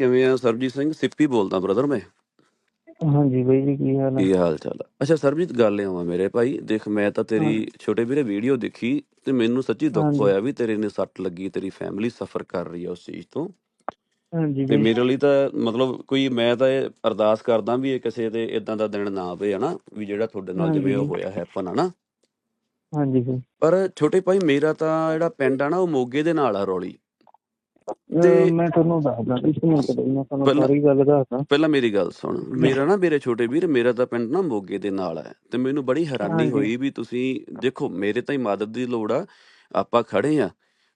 ਕਿਵੇਂ ਆ ਸਰਬਜੀਤ ਸਿੰਘ? ਸਿੱਪੀ ਬੋਲਦਾ ਬ੍ਰਦਰ ਮੈਂ। ਹਾਂਜੀ ਬਾਈ ਜੀ ਕੀ ਹਾਲ ਹੈ ਕੀ ਹਾਲ ਚਾਲ ਆ? ਅੱਛਾ ਸਰਬਜੀਤ ਗੱਲ ਆ ਮੇਰੇ ਭਾਈ ਦੇਖ ਮੈਂ ਤਾਂ ਤੇਰੀ ਛੋਟੇ ਵੀਰੇ ਵੀਡੀਓ ਦੇਖੀ ਤੇ ਮੈਨੂੰ ਸੱਚੀ ਦੁੱਖ ਹਾਂਜੀ। ਹੋਇਆ ਵੀ ਤੇਰੇ ਨੇ ਸੱਟ ਲੱਗੀ ਤੇਰੀ ਫੈਮਿਲੀ ਸਫਰ ਕਰ ਰਹੀ ਹੈ ਉਸ ਚੀਜ਼ ਤੋਂ। ਹਾਂਜੀ ਤੇ ਬਾਈ। ਮੇਰੇ ਲਈ ਤਾਂ ਮਤਲਬ ਕੋਈ ਮੈਂ ਤਾਂ ਇਹ ਅਰਦਾਸ ਕਰਦਾ ਵੀ ਇਹ ਕਿਸੇ ਦੇ ਇਦਾਂ ਦਾ ਦਿਨ ਨਾ ਆਵੇ ਹਨਾ? ਵੀ ਜਿਹੜਾ ਤੁਹਾਡੇ ਨਾਲ ਜਿਵੇਂ ਉਹ ਹਾਂਜੀ। ਹੋਇਆ ਹੈਪਨ ਹਨਾ ਹਾਂਜੀ ਬਾਈ। ਪਰ ਛੋਟੇ ਭਾਈ ਮੇਰਾ ਤਾਂ ਜਿਹੜਾ ਪਿੰਡ ਆ ਨਾ ਉਹ ਮੋਗੇ ਦੇ ਨਾਲ ਆ ਰੌਲੀ। ਤੇ- ਮੈਂ ਤੁਹਾਨੂੰ ਦੱਸਦਾ ਇਸ ਮਿੰਟ ਬਾਈ ਮੈਂ ਤੁਹਾਨੂੰ ਪਹਿਲਾਂ- ਸਾਰੀ ਗੱਲ ਦੱਸਦਾ। ਪਹਿਲਾਂ ਮੇਰੀ ਗੱਲ ਸੁਣ। ਮੇਰਾ ਨਾ ਮੇਰੇ ਛੋਟੇ ਵੀਰ ਮੇਰਾ ਤਾਂ ਪਿੰਡ ਨਾ ਮੋਗੇ ਦੇ ਨਾਲ ਹੈ ਤੇ ਮੈਨੂੰ ਬੜੀ ਹੈਰਾਨੀ ਹਾਂਜੀ। ਹੋਈ ਵੀ ਤੁਸੀਂ ਦੇਖੋ ਮੇਰੇ ਤਾਂ ਹੀ ਮਦਦ ਦੀ ਲੋੜ ਆ ਆਪਾਂ ਖੜੇ ਆ।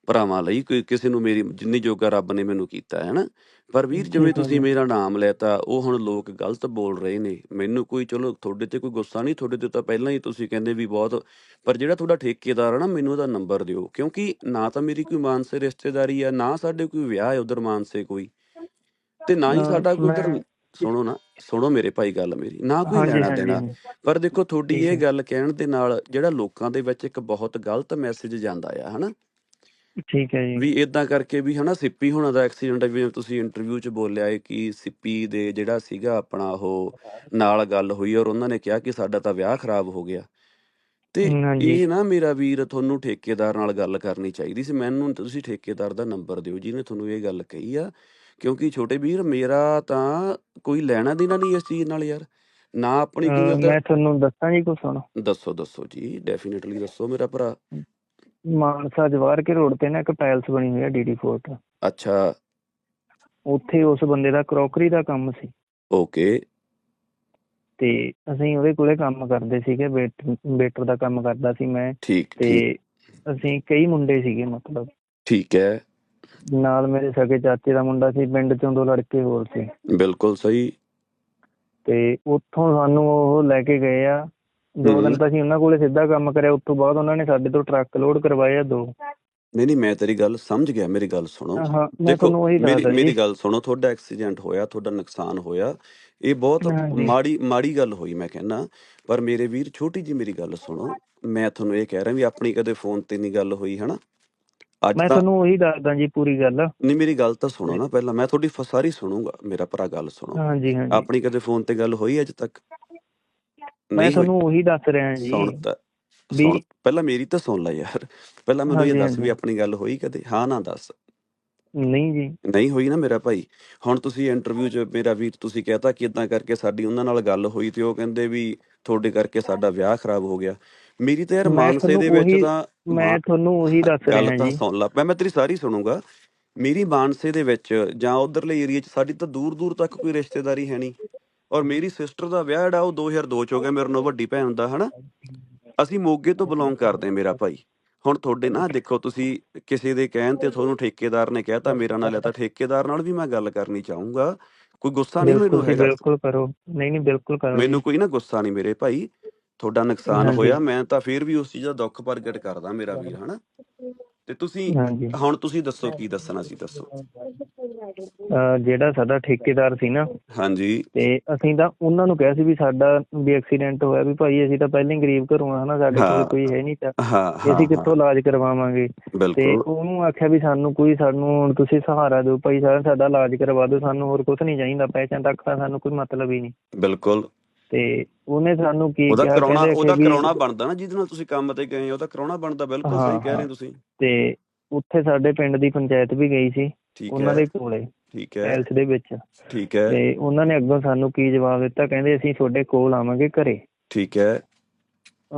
ਭਰਾਵਾਂ ਲਈ ਕੋਈ ਕਿਸੇ ਨੂੰ ਮੇਰੀ ਜਿੰਨੀ ਜੋਗਾ ਰੱਬ ਨੇ ਮੈਨੂੰ ਕੀਤਾ ਹੈ ਨਾ? ਪਰ ਵੀਰ ਜਿਵੇਂ ਹੈ ਤੁਸੀਂ। ਮੇਰਾ ਨਾਮ ਲੈਤਾ ਉਹ ਹੁਣ ਲੋਕ ਗਲਤ ਬੋਲ ਰਹੇ ਨੇ। ਮੈਨੂੰ ਕੋਈ ਚਲੋ ਤੁਹਾਡੇ ਤੇ ਕੋਈ ਗੁੱਸਾ ਨਹੀਂ ਤੁਹਾਡੇ ਤੇ ਤਾਂ ਪਹਿਲਾਂ ਹੀ ਤੁਸੀਂ ਕਹਿੰਦੇ ਵੀ ਬਹੁਤ ਪਰ ਜਿਹੜਾ ਤੁਹਾਡਾ ਠੇਕੇਦਾਰ ਆ ਨਾ ਮੈਨੂੰ ਉਹਦਾ ਨੰਬਰ ਦਿਓ। ਕਿਉਂਕਿ ਨਾ ਤਾਂ ਮੇਰੀ ਕੋਈ ਮਾਨਸੇ ਰਿਸ਼ਤੇਦਾਰੀ ਆ ਨਾ ਸਾਡੇ ਕੋਈ ਵਿਆਹ ਹੈ ਉਧਰ ਮਾਨਸੇ ਕੋਈ। ਤੇ ਨਾ ਹੀ ਸਾਡਾ ਕੋਈ ਉਧਰ ਸੁਣੋ ਨਾ ਸੁਣੋ ਮੇਰੇ ਭਾਈ ਗੱਲ ਮੇਰੀ ਨਾ ਕੋਈ ਲੈਣਾ ਦੇਣਾ। ਪਰ ਦੇਖੋ ਤੁਹਾਡੀ ਇਹ ਹੈ। ਗੱਲ ਕਹਿਣ ਦੇ ਨਾਲ ਜਿਹੜਾ ਲੋਕਾਂ ਦੇ ਵਿੱਚ ਇੱਕ ਬਹੁਤ ਗਲਤ ਮੈਸੇਜ ਜਾਂਦਾ ਆ ਹਨਾ ਠੀਕ ਹੈ ਜੀ। ਵੀ ਇਦਾਂ ਕਰਕੇ ਵੀ ਹਨਾ ਸਿੱਪੀ ਹੋਣਾ ਦਾ ਐਕਸੀਡੈਂਟ ਵੀ ਤੁਸੀਂ ਇੰਟਰਵਿਊ 'ਚ ਬੋਲਿਆ ਹੈ ਕਿ ਸਿੱਪੀ ਦੇ ਜਿਹੜਾ ਸੀਗਾ ਆਪਣਾ ਉਹ ਨਾਲ ਗੱਲ ਹੋਈ ਔਰ ਉਹਨਾਂ ਨੇ ਕਿਹਾ ਕਿ ਸਾਡਾ ਤਾਂ ਵਿਆਹ ਖਰਾਬ ਹੋ ਗਿਆ। ਤੇ ਹਾਂਜੀ। ਇਹ ਨਾ ਮੇਰਾ ਵੀਰ ਤੁਹਾਨੂੰ ਠੇਕੇਦਾਰ ਨਾਲ ਗੱਲ ਕਰਨੀ ਚਾਹੀਦੀ ਸੀ। ਮੈਨੂੰ ਤੁਸੀਂ ਠੇਕੇਦਾਰ ਦਾ ਨੰਬਰ ਦਿਓ ਜਿਹਨੇ ਤੁਹਾਨੂੰ ਇਹ ਗੱਲ ਕਹੀ ਆ। ਕਿਉਂਕਿ ਛੋਟੇ ਵੀਰ ਮੇਰਾ ਤਾਂ ਕੋਈ ਲੈਣਾ ਦੇਣਾ ਨਹੀਂ ਇਸ ਚੀਜ਼ ਨਾਲ ਯਾਰ। ਨਾ ਆਪਣੀ ਅਹ ਮੈਂ ਤੁਹਾਨੂੰ ਦੱਸਾਂ ਜੀ ਕੁਛ ਹੁਣ। ਦੱਸੋ ਦੱਸੋ ਜੀ ਡੈਫੀਨਿਟਲੀ ਦੱਸੋ ਮੇਰਾ ਭਰਾ। ਮਾਨਸਾ ਜਵਾਰ ਕੇ ਰੋਡ ਤੇ ਨਾ ਇੱਕ ਪੈਲਸ ਬਣੀ ਹੋਈ ਹੈ ਡੀਡੀ ਫੋਰਟ। ਅੱਛਾ। ਉੱਥੇ ਉਸ ਬੰਦੇ ਦਾ ਕਰੋਕਰੀ ਦਾ ਕੰਮ ਸੀ। ਓਕੇ। ਤੇ ਅਸੀਂ ਉਹਦੇ ਕੋਲੇ ਕੰਮ ਕਰਦੇ ਸੀਗੇ ਵੇਟਰ ਦਾ ਕੰਮ ਕਰਦਾ ਸੀ ਮੈਂ। ਠੀਕ ਤੇ ਅਸੀਂ ਕਈ ਮੁੰਡੇ ਸੀਗੇ ਮਤਲਬ। ਠੀਕ ਹੈ। ਨਾਲ ਮੇਰੇ ਸਕੇ ਚਾਚੇ ਦਾ ਮੁੰਡਾ ਸੀ ਪਿੰਡ ਚੋਂ ਦੋ ਲੜਕੇ ਹੋਰ ਸੀ। ਬਿਲਕੁਲ ਸਹੀ। ਤੇ ਉੱਥੋਂ ਸਾਨੂੰ ਉਹ ਲੈ ਕੇ ਗਏ ਆ। ਦੋ। ਦਿਨ ਤਾਂ ਅਸੀਂ ਉਹਨਾਂ ਕੋਲੇ ਸਿੱਧਾ ਕੰਮ ਕਰਿਆ ਉਸ ਤੋਂ ਬਾਅਦ ਉਹਨਾਂ ਨੇ ਸਾਡੇ ਤੋਂ ਟਰੱਕ ਲੋਡ ਕਰਵਾਏ ਆ ਦੋ। ਨਹੀਂ ਨਹੀਂ ਮੈਂ ਤੇਰੀ ਗੱਲ ਸਮਝ ਗਿਆ ਮੇਰੀ ਗੱਲ ਸੁਣੋ। ਹਾਂ ਮੈਂ ਦੇਖੋ ਤੁਹਾਨੂੰ ਉਹੀ ਮੇਰੀ ਗੱਲ ਸੁਣੋ ਤੁਹਾਡਾ ਐਕਸੀਡੈਂਟ ਹੋਇਆ ਤੁਹਾਡਾ ਨੁਕਸਾਨ ਹੋਇਆ ਇਹ ਬਹੁਤ। ਮਾੜੀ ਮਾੜੀ ਗੱਲ ਹੋਈ ਮੈਂ ਕਹਿੰਦਾ ਪਰ ਮੇਰੇ ਵੀਰ ਛੋਟੀ ਜੀ ਮੇਰੀ ਗੱਲ ਸੁਣੋ ਮੈਂ ਤੁਹਾਨੂੰ ਇਹ ਕਹਿ ਰਿਹਾ ਵੀ ਆਪਣੀ ਕਦੇ ਫੋਨ ਤੇ ਨਹੀਂ ਗੱਲ ਹੋਈ ਹਨਾ? ਅੱਜ ਮੈਂ ਤੁਹਾਨੂੰ ਉਹੀ ਦੱਸਦਾ ਜੀ ਪੂਰੀ ਗੱਲ। ਨਹੀਂ ਮੇਰੀ ਗੱਲ ਤਾਂ ਸੁਣੋ ਨਾ ਪਹਿਲਾਂ ਮੈਂ ਤੁਹਾਡੀ ਸਾਰੀ ਸੁਣੂਗਾ ਮੇਰਾ ਭਰਾ ਗੱਲ ਸੁਣੋ। ਹਾਂਜੀ ਹਾਂਜੀ। ਆਪਣੀ ਕਦੇ ਫੋਨ ਤੇ ਗੱਲ ਹੋਈ ਅੱਜ ਤੱਕ? ਮੈਂ ਤੁਹਾਨੂੰ ਉਹੀ ਦੱਸ ਰਿਹਾ ਜੀ ਸੁਣ ਤਾਂ ਵੀ- ਸੁਣ ਪਹਿਲਾਂ ਮੇਰੀ ਤਾਂ ਸੁਣ ਲੈ ਯਾਰ। ਪਹਿਲਾਂ ਮੈਨੂੰ ਇਹ ਹਾਂਜੀ, ਦੱਸ ਵੀ ਹਾਂਜੀ। ਆਪਣੀ ਗੱਲ ਹੋਈ ਕਦੇ? ਹਾਂ ਨਾ ਦੱਸ। ਨਹੀਂ ਜੀ। ਨਹੀਂ ਹੋਈ ਨਾ ਮੇਰਾ ਭਾਈ। ਹੁਣ ਤੁਸੀਂ ਇੰਟਰਵਿਊ 'ਚ ਮੇਰਾ ਵੀਰ ਤੁਸੀਂ ਕਹਤਾ ਕਿ ਇਦਾਂ ਕਰਕੇ ਸਾਡੀ ਉਹਨਾਂ ਨਾਲ ਗੱਲ ਹੋਈ ਤੇ ਉਹ ਕਹਿੰਦੇ ਵੀ ਤੁਹਾਡੇ ਕਰਕੇ ਸਾਡਾ ਵਿਆਹ ਖਰਾਬ ਹੋ ਗਿਆ। ਮੇਰੀ ਤਾਂ ਯਾਰ ਮੈਂ ਮਾਨਸੇ ਦੇ ਵਿੱਚ ਉਹੀ- ਤਾਂ ਮੈਂ ਤੁਹਾਨੂੰ ਉਹੀ ਦੱਸ ਗੱਲ ਰਿਹਾ ਤਾਂ ਜੀ ਸੁਣ ਲਾ। ਮੈਂ ਮੈਂ ਤੇਰੀ ਸਾਰੀ ਸੁਣੂਗਾ। ਮੇਰੀ ਮਾਨਸੇ ਦੇ ਵਿੱਚ ਜਾਂ ਉਧਰਲੇ ਏਰੀਆ 'ਚ ਸਾਡੀ ਤਾਂ ਦੂਰ ਦੂਰ ਤੱਕ ਕੋਈ ਰਿਸ਼ਤੇਦਾਰੀ ਹੈ ਨਹੀਂ। ਔਰ ਮੇਰੀ ਸਿਸਟਰ ਦਾ ਵਿਆਹ ਜਿਹੜਾ ਉਹ 2002 ਚ ਹੋ ਗਿਆ ਮੇਰੇ ਨਾਲ ਵੱਡੀ ਭੈਣ ਦਾ ਹਨਾ? ਅਸੀਂ ਮੋਗੇ ਤੋਂ ਬਿਲੋਂਗ ਕਰਦੇ ਹਾਂ ਮੇਰਾ ਭਾਈ। ਹੁਣ ਤੁਹਾਡੇ ਨਾ ਦੇਖੋ ਤੁਸੀਂ ਕਿਸੇ ਦੇ ਕਹਿਣ ਤੇ ਤੁਹਾਨੂੰ ਠੇਕੇਦਾਰ ਨੇ ਕਹਿਤਾ ਮੇਰਾ ਨਾਲ ਤਾਂ ਠੇਕੇਦਾਰ ਨਾਲ ਵੀ ਮੈਂ ਗੱਲ ਕਰਨੀ ਚਾਹੂੰਗਾ। ਕੋਈ ਗੁੱਸਾ ਨਹੀਂ ਮੈਨੂੰ ਬਿਲਕੁਲ ਜੀ, ਹੈਗਾ? ਬਿਲਕੁਲ ਕਰੋ। ਨਹੀਂ ਨਹੀਂ ਬਿਲਕੁਲ ਕਰੋ ਮੈਨੂੰ। ਕੋਈ ਨਾ ਗੁੱਸਾ ਨਹੀਂ ਮੇਰੇ ਭਾਈ। ਤੁਹਾਡਾ ਨੁਕਸਾਨ। ਹੋਇਆ ਮੈਂ ਤਾਂ ਫੇਰ ਵੀ ਉਸ ਚੀਜ਼ ਦਾ ਦੁੱਖ ਪ੍ਰਗਟ ਕਰਦਾ ਮੇਰਾ ਵੀਰ ਹਨਾ? ਤੇ ਤੁਸੀਂ ਹਾਂਜੀ। ਹੁਣ ਤੁਸੀਂ ਦੱਸੋ ਕੀ ਦੱਸਣਾ ਸੀ ਦੱਸੋ। ਅਹ ਜਿਹੜਾ ਸਾਡਾ ਠੇਕੇਦਾਰ ਸੀ ਨਾ ਹਾਂਜੀ। ਤੇ ਅਸੀਂ ਤਾਂ ਉਹਨਾਂ ਨੂੰ ਕਿਹਾ ਸੀ ਵੀ ਸਾਡਾ ਵੀ ਐਕਸੀਡੈਂਟ ਹੋਇਆ ਵੀ ਭਾਈ ਅਸੀਂ ਤਾਂ ਪਹਿਲਾਂ ਹੀ ਗਰੀਬ ਘਰੋਂ ਆ ਹਨਾ ਸਾਡੇ ਕੋਲ ਹਾਂ। ਕੋਈ ਹੈ ਨਹੀਂ ਤਾਂ ਹਾਂ ਅਸੀਂ ਕਿੱਥੋਂ ਇਲਾਜ ਕਰਵਾਵਾਂਗੇ। ਹਾਂ, ਤੇ ਬਿਲਕੁਲ। ਉਹਨੂੰ ਆਖਿਆ ਵੀ ਸਾਨੂੰ ਕੋਈ ਸਾਨੂੰ ਹੁਣ ਤੁਸੀਂ ਸਹਾਰਾ ਦਿਓ ਭਾਈ ਸਾਹਿਬ ਸਾਡਾ ਇਲਾਜ ਕਰਵਾ ਦਿਓ ਸਾਨੂੰ ਹੋਰ ਕੁਝ ਨਹੀਂ ਚਾਹੀਦਾ ਪੈਸਿਆਂ ਤੱਕ ਤਾਂ ਸਾਨੂੰ ਕੋਈ ਮਤਲਬ ਹੀ ਨਹੀਂ। ਬਿਲਕੁਲ। ਤੇ ਉਹਨੇ ਸਾਨੂੰ ਕੀ ਉਹਦਾ ਕਿਹਾ? ਕਰਾਉਣਾ ਉਹਦਾ ਕਿ ਵੀ- ਕਰਾਉਣਾ ਬਣਦਾ ਨਾ ਜਿਹਦੇ ਨਾਲ ਤੁਸੀਂ ਕੰਮ ਤੇ ਗਏ ਹੋ ਉਹਦਾ ਕਰਾਉਣਾ ਬਣਦਾ ਬਿਲਕੁਲ ਸਹੀ ਕਹਿ ਰਹੇ। ਤੁਸੀਂ। ਤੇ ਉੱਥੇ ਸਾਡੇ ਪਿੰਡ ਦੀ ਪੰਚਾਇਤ ਵੀ ਗਈ ਸੀ ਉਹਨਾਂ ਦੇ ਕੋਲੇ ਠੀਕ ਹੈ। ਪੈਲਸ ਦੇ ਵਿੱਚ। ਠੀਕ ਹੈ। ਤੇ ਉਹਨਾਂ ਨੇ ਅੱਗੋਂ ਸਾਨੂੰ ਕੀ ਜਵਾਬ ਦਿੱਤਾ? ਕਹਿੰਦੇ ਅਸੀਂ ਤੁਹਾਡੇ ਕੋਲ ਆਵਾਂਗੇ ਘਰੇ। ਠੀਕ ਹੈ।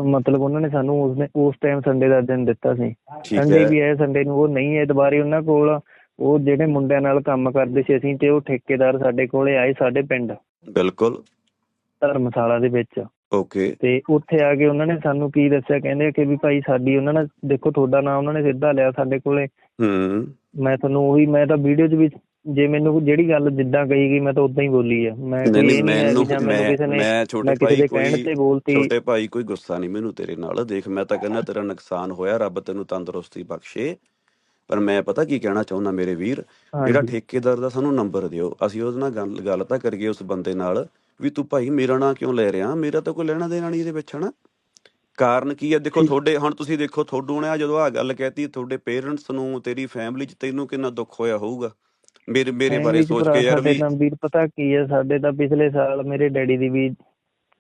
ਮਤਲਬ ਉਹਨਾਂ ਨੇ ਸਾਨੂੰ ਉਸ ਨੇ ਉਸ ਟਾਈਮ ਸੰਡੇ ਦਾ ਦਿਨ ਦਿੱਤਾ ਸੀ। ਸੰਡੇ ਵੀ ਹੈ ਸੰਡੇ ਨੂੰ ਉਹ ਨਹੀਂ ਹੈ ਦੁਬਾਰੇ ਉਹਨਾਂ ਕੋਲ ਉਹ ਜਿਹੜੇ ਮੁੰਡਿਆਂ ਨਾਲ ਕੰਮ ਕਰਦੇ ਸੀ ਅਸੀਂ ਤੇ ਉਹ ਠੇਕੇਦਾਰ ਸਾਡੇ ਕੋਲੇ ਆਏ ਸਾਡੇ ਪਿੰਡ। ਬਿਲਕੁਲ। ਧਰਮਸ਼ਾਲਾ ਦੇ ਵਿੱਚ। ਓਕੇ ਤੇ ਉੱਥੇ ਆ ਕੇ ਉਹਨਾਂ ਨੇ ਸਾਨੂੰ ਕੀ ਦੱਸਿਆ? ਕਹਿੰਦੇ ਕਿ ਵੀ ਭਾਈ ਸਾਡੀ ਉਹਨਾਂ ਨੇ ਦੇਖੋ ਤੁਹਾਡਾ ਨਾਮ ਉਹਨਾਂ ਨੇ ਸਿੱਧਾ ਲਿਆ ਸਾਡੇ ਕੋਲੇ। ਹੂੰ। ਮੈਂ ਤੁਹਾਨੂੰ ਉਹੀ ਮੈਂ ਤਾਂ ਵੀਡੀਓ 'ਚ ਵੀ ਜੇ ਮੈਨੂੰ ਜਿਹੜੀ ਗੱਲ ਜਿੱਦਾਂ ਕਹੀ ਗਈ ਮੈਂ ਤਾਂ ਉਦਾਂ ਹੀ ਬੋਲੀ ਆ। ਮੈਂ ਨਹੀਂ ਮੈਨੂੰ ਮੈਂ ਮੈਂ ਛੋਟੇ ਭਾਈ ਕੋਈ ਛੋਟੇ ਭਾਈ ਕੋਈ ਗੁੱਸਾ ਨਹੀਂ ਮੈਨੂੰ ਤੇਰੇ ਨਾਲ। ਦੇਖ ਮੈਂ ਤਾਂ ਕਹਿੰਦਾ ਤੇਰਾ ਨੁਕਸਾਨ ਹੋਇਆ ਰੱਬ ਤੈਨੂੰ ਤੰਦਰੁਸਤੀ ਬਖਸ਼ੇ। ਪਰ ਮੈਂ ਪਤਾ ਕੀ ਕਹਿਣਾ ਚਾਹੁੰਦਾ ਮੇਰੇ ਵੀਰ? ਜਿਹੜਾ ਠੇਕੇਦਾਰ ਦਾ ਸਾਨੂੰ ਨੰਬਰ ਦਿਓ। ਅਸੀਂ ਉਹਦੇ ਨਾਲ ਗੱਲ ਗੱਲ ਤਾਂ ਕਰੀਏ ਉਸ ਬੰਦੇ ਨਾਲ। ਵੀ ਤੂੰ ਭਾਈ ਮੇਰਾ ਨਾਂ ਕਿਉਂ ਲੈ ਰਿਹਾ? ਮੇਰਾ ਤਾਂ ਕੋਈ ਲੈਣਾ ਦੇਣਾ ਨਹੀਂ ਇਹਦੇ ਵਿੱਚ ਹਨਾ? ਕਾਰਨ ਕੀ ਹੈ ਦੇਖੋ। ਤੁਹਾਡੇ ਹੁਣ ਤੁਸੀਂ ਦੇਖੋ ਤੁਹਾਨੂੰ ਨੇ ਜਦੋਂ ਆ ਗੱਲ ਕਹਿਤੀ ਤੁਹਾਡੇ ਪੇਰੈਂਟਸ ਨੂੰ ਤੇਰੀ ਫੈਮਿਲੀ 'ਚ ਤੈਨੂੰ ਕਿੰਨਾ ਦੁੱਖ ਹੋਇਆ ਹੋਊਗਾ? ਮੇਰੇ ਮੇਰੇ ਬਾਰੇ ਸੋਚ ਕੇ ਯਾਰ ਵੀ ਵੀਰ ਪਤਾ ਕੀ ਹੈ ਸਾਡੇ ਤਾਂ ਪਿਛਲੇ ਸਾਲ ਮੇਰੇ ਡੈਡੀ ਦੀ ਵੀ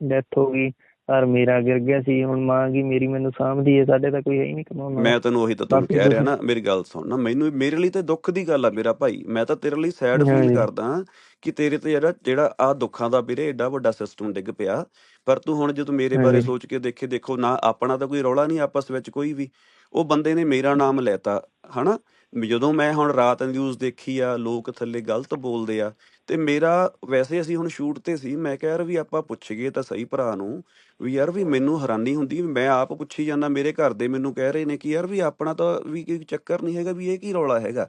ਡੈਥ ਹੋ ਗਈ। ਪਰ ਮੇਰਾ ਗਿਰ ਗਿਆ ਸੀ ਹੁਣ ਮਾਂ ਕੀ ਮੇਰੀ ਮੈਨੂੰ ਸਾਂਭਦੀ ਹੈ ਸਾਡੇ ਤਾਂ ਕੋਈ ਹੈ ਹੀ ਨਹੀਂ ਕਮਾਉਣ ਮੈਂ ਤੈਨੂੰ ਉਹੀ ਤਾਂ ਕਹਿ ਰਿਹਾ ਨਾ ਮੇਰੀ ਗੱਲ ਸੁਣ ਨਾ ਮੈਨੂੰ ਮੇਰੇ ਲਈ ਤੇ ਦੁੱਖ ਦੀ ਗੱਲ ਆ ਮੇਰਾ ਭਾਈ। ਮੈਂ ਤਾਂ ਤੇਰੇ ਲਈ ਸੈਡ ਫੀਲ। ਕਰਦਾ ਕਿ ਤੇਰੇ ਤੇ ਜਿਹੜਾ ਜਿਹੜਾ ਆ ਦੁੱਖਾਂ ਦਾ ਵੀਰੇ ਏਡਾ ਵੱਡਾ ਸਿਸਟਮ ਡਿੱਗ ਪਿਆ। ਪਰ ਤੂੰ ਹੁਣ ਜਦੋਂ ਮੇਰੇ ਬਾਰੇ। ਸੋਚ ਕੇ ਦੇਖੇ ਦੇਖੋ ਨਾ ਆਪਣਾ ਤਾਂ ਕੋਈ ਰੌਲਾ ਨਹੀਂ ਆਪਸ ਵਿੱਚ ਕੋਈ ਵੀ। ਉਹ ਬੰਦੇ ਨੇ ਮੇਰਾ ਨਾਮ ਲੈਤਾ ਹਨਾ? ਜਦੋਂ ਮੈਂ ਹੁਣ ਰਾਤ ਨਿਊਜ਼ ਦੇਖੀ ਆ ਲੋਕ ਥੱਲੇ ਗਲਤ ਬੋਲਦੇ ਆ ਤੇ ਮੇਰਾ ਵੈਸੇ ਅਸੀਂ ਹੁਣ ਸ਼ੂਟ ਤੇ ਸੀ, ਮੈਂ ਕਿਹਾ ਯਾਰ ਵੀ ਆਪਾਂ ਪੁੱਛੀਏ ਤਾਂ ਸਹੀ ਭਰਾ ਨੂੰ ਵੀ ਯਾਰ ਵੀ ਮੈਨੂੰ ਹੈਰਾਨੀ ਹੁੰਦੀ ਵੀ ਮੈਂ ਆਪ ਪੁੱਛੀ ਜਾਂਦਾ, ਮੇਰੇ ਘਰ ਦੇ ਮੈਨੂੰ ਕਹਿ ਰਹੇ ਨੇ ਕਿ ਯਾਰ ਵੀ ਆਪਣਾ ਤਾਂ ਵੀ ਕੋਈ ਚੱਕਰ ਨਹੀਂ ਹੈਗਾ ਵੀ ਇਹ ਕੀ ਰੌਲਾ ਹੈਗਾ।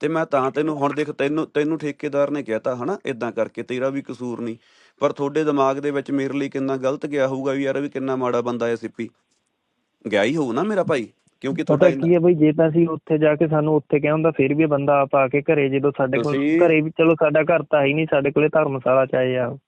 ਤੇ ਮੈਂ ਤਾਂ ਤੈਨੂੰ ਹੁਣ ਦੇਖ ਤੈਨੂੰ ਤੈਨੂੰ ਠੇਕੇਦਾਰ ਨੇ ਕਹਿਤਾ ਹਨਾ ਇਦਾਂ ਕਰਕੇ ਤੇਰਾ ਵੀ ਕਸੂਰ ਨਹੀਂ। ਪਰ ਤੁਹਾਡੇ ਦਿਮਾਗ ਦੇ ਵਿੱਚ ਮੇਰੇ ਲਈ ਕਿੰਨਾ ਗਲਤ ਗਿਆ ਹੋਊਗਾ ਵੀ ਯਾਰ ਵੀ ਕਿੰਨਾ ਮਾੜਾ ਬੰਦਾ ਹੈ ਸਿੱਪੀ। ਗਿਆ ਹੀ ਹੋਊ ਨਾ ਮੇਰਾ ਭਾਈ। ਕਿਉਂਕਿ ਤੁਹਾਡਾ ਕੀ ਹੈ ਬਈ ਜੇ ਤਾਂ ਅਸੀਂ ਉੱਥੇ ਜਾ ਕੇ ਸਾਨੂੰ ਉੱਥੇ ਕਿਹਾ ਹੁੰਦਾ ਫਿਰ ਵੀ ਬੰਦਾ ਆਪ ਆ ਕੇ ਘਰੇ ਜਦੋਂ ਸਾਡੇ ਕੋਲ ਘਰੇ ਵੀ ਚਲੋ ਸਾਡਾ ਘਰ ਤਾਂ ਹੈ ਨਹੀਂ ਸਾਡੇ ਕੋਲੇ ਧਰਮਸ਼ਾਲਾ ਚ ਆਏ ਆ।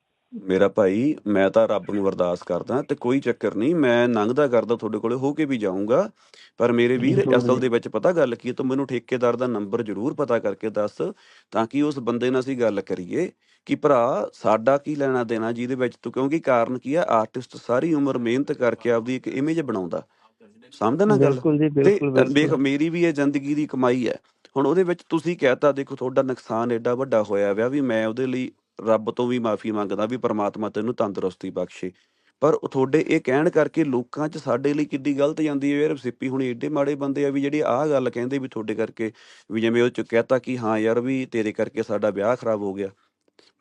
ਮੇਰਾ ਭਾਈ ਮੈਂ ਤਾਂ ਰੱਬ ਨੂੰ ਅਰਦਾਸ ਕਰਦਾ ਤੇ ਕੋਈ ਚੱਕਰ ਨਹੀਂ ਮੈਂ ਲੰਘਦਾ ਕਰਦਾ ਤੁਹਾਡੇ ਕੋਲੇ ਹੋ ਕੇ ਵੀ ਜਾਊਂਗਾ। ਪਰ ਮੇਰੇ ਵੀਰ ਅਸਲ। ਦੇ ਵਿੱਚ ਪਤਾ ਗੱਲ ਕੀ ਤੂੰ ਮੈਨੂੰ ਠੇਕੇਦਾਰ ਦਾ ਨੰਬਰ ਜ਼ਰੂਰ ਪਤਾ ਕਰਕੇ ਦੱਸ ਤਾਂ ਕਿ ਉਸ ਬੰਦੇ ਨਾਲ ਅਸੀਂ ਗੱਲ ਕਰੀਏ ਕਿ ਭਰਾ ਸਾਡਾ ਕੀ ਲੈਣਾ ਦੇਣਾ ਜਿਹਦੇ ਵਿੱਚ ਤੂੰ ਕਿਉਂਕਿ ਕਾਰਨ ਕੀ ਆ ਆਰਟਿਸਟ ਸਾਰੀ ਉਮਰ ਮਿਹਨਤ ਕਰਕੇ ਆਪਦੀ ਇੱਕ ਇਮੇਜ ਬਣਾਉਂਦਾ। ਸਮਝਦਾ ਨਾ ਗੱਲ? ਬਿਲਕੁਲ ਜੀ ਬਿਲਕੁਲ ਵੇਖ ਮੇਰੀ ਵੀ ਇਹ ਜ਼ਿੰਦਗੀ ਦੀ ਕਮਾਈ ਹੈ। ਹੁਣ ਉਹਦੇ ਵਿੱਚ ਤੁਸੀਂ ਕਹਿਤਾ ਦੇਖੋ ਤੁਹਾਡਾ ਨੁਕਸਾਨ ਐਡਾ ਵੱਡਾ ਹੋਇਆ ਵਿਆ ਵੀ ਮੈਂ ਉਹਦੇ ਲਈ ਰੱਬ ਤੋਂ ਵੀ ਮਾਫੀ ਮੰਗਦਾ ਵੀ ਪ੍ਰਮਾਤਮਾ ਤੈਨੂੰ ਤੰਦਰੁਸਤੀ ਬਖਸ਼ੇ। ਪਰ ਤੁਹਾਡੇ ਇਹ ਕਹਿਣ ਕਰਕੇ ਲੋਕਾਂ 'ਚ ਸਾਡੇ ਲਈ ਕਿੱਡੀ ਗਲਤ ਜਾਂਦੀ ਹੈ ਯਾਰ ਸਿੱਪੀ ਹੁਣ ਏਡੇ ਮਾੜੇ ਬੰਦੇ ਆ ਵੀ ਜਿਹੜੇ ਆਹ ਗੱਲ ਕਹਿੰਦੇ ਵੀ ਤੁਹਾਡੇ ਕਰਕੇ ਵੀ ਜਿਵੇਂ ਉਹ ਚ ਕਹਿਤਾ ਕਿ ਹਾਂ ਯਾਰ ਵੀ ਤੇਰੇ ਕਰਕੇ ਸਾਡਾ ਵਿਆਹ ਖਰਾਬ ਹੋ ਗਿਆ।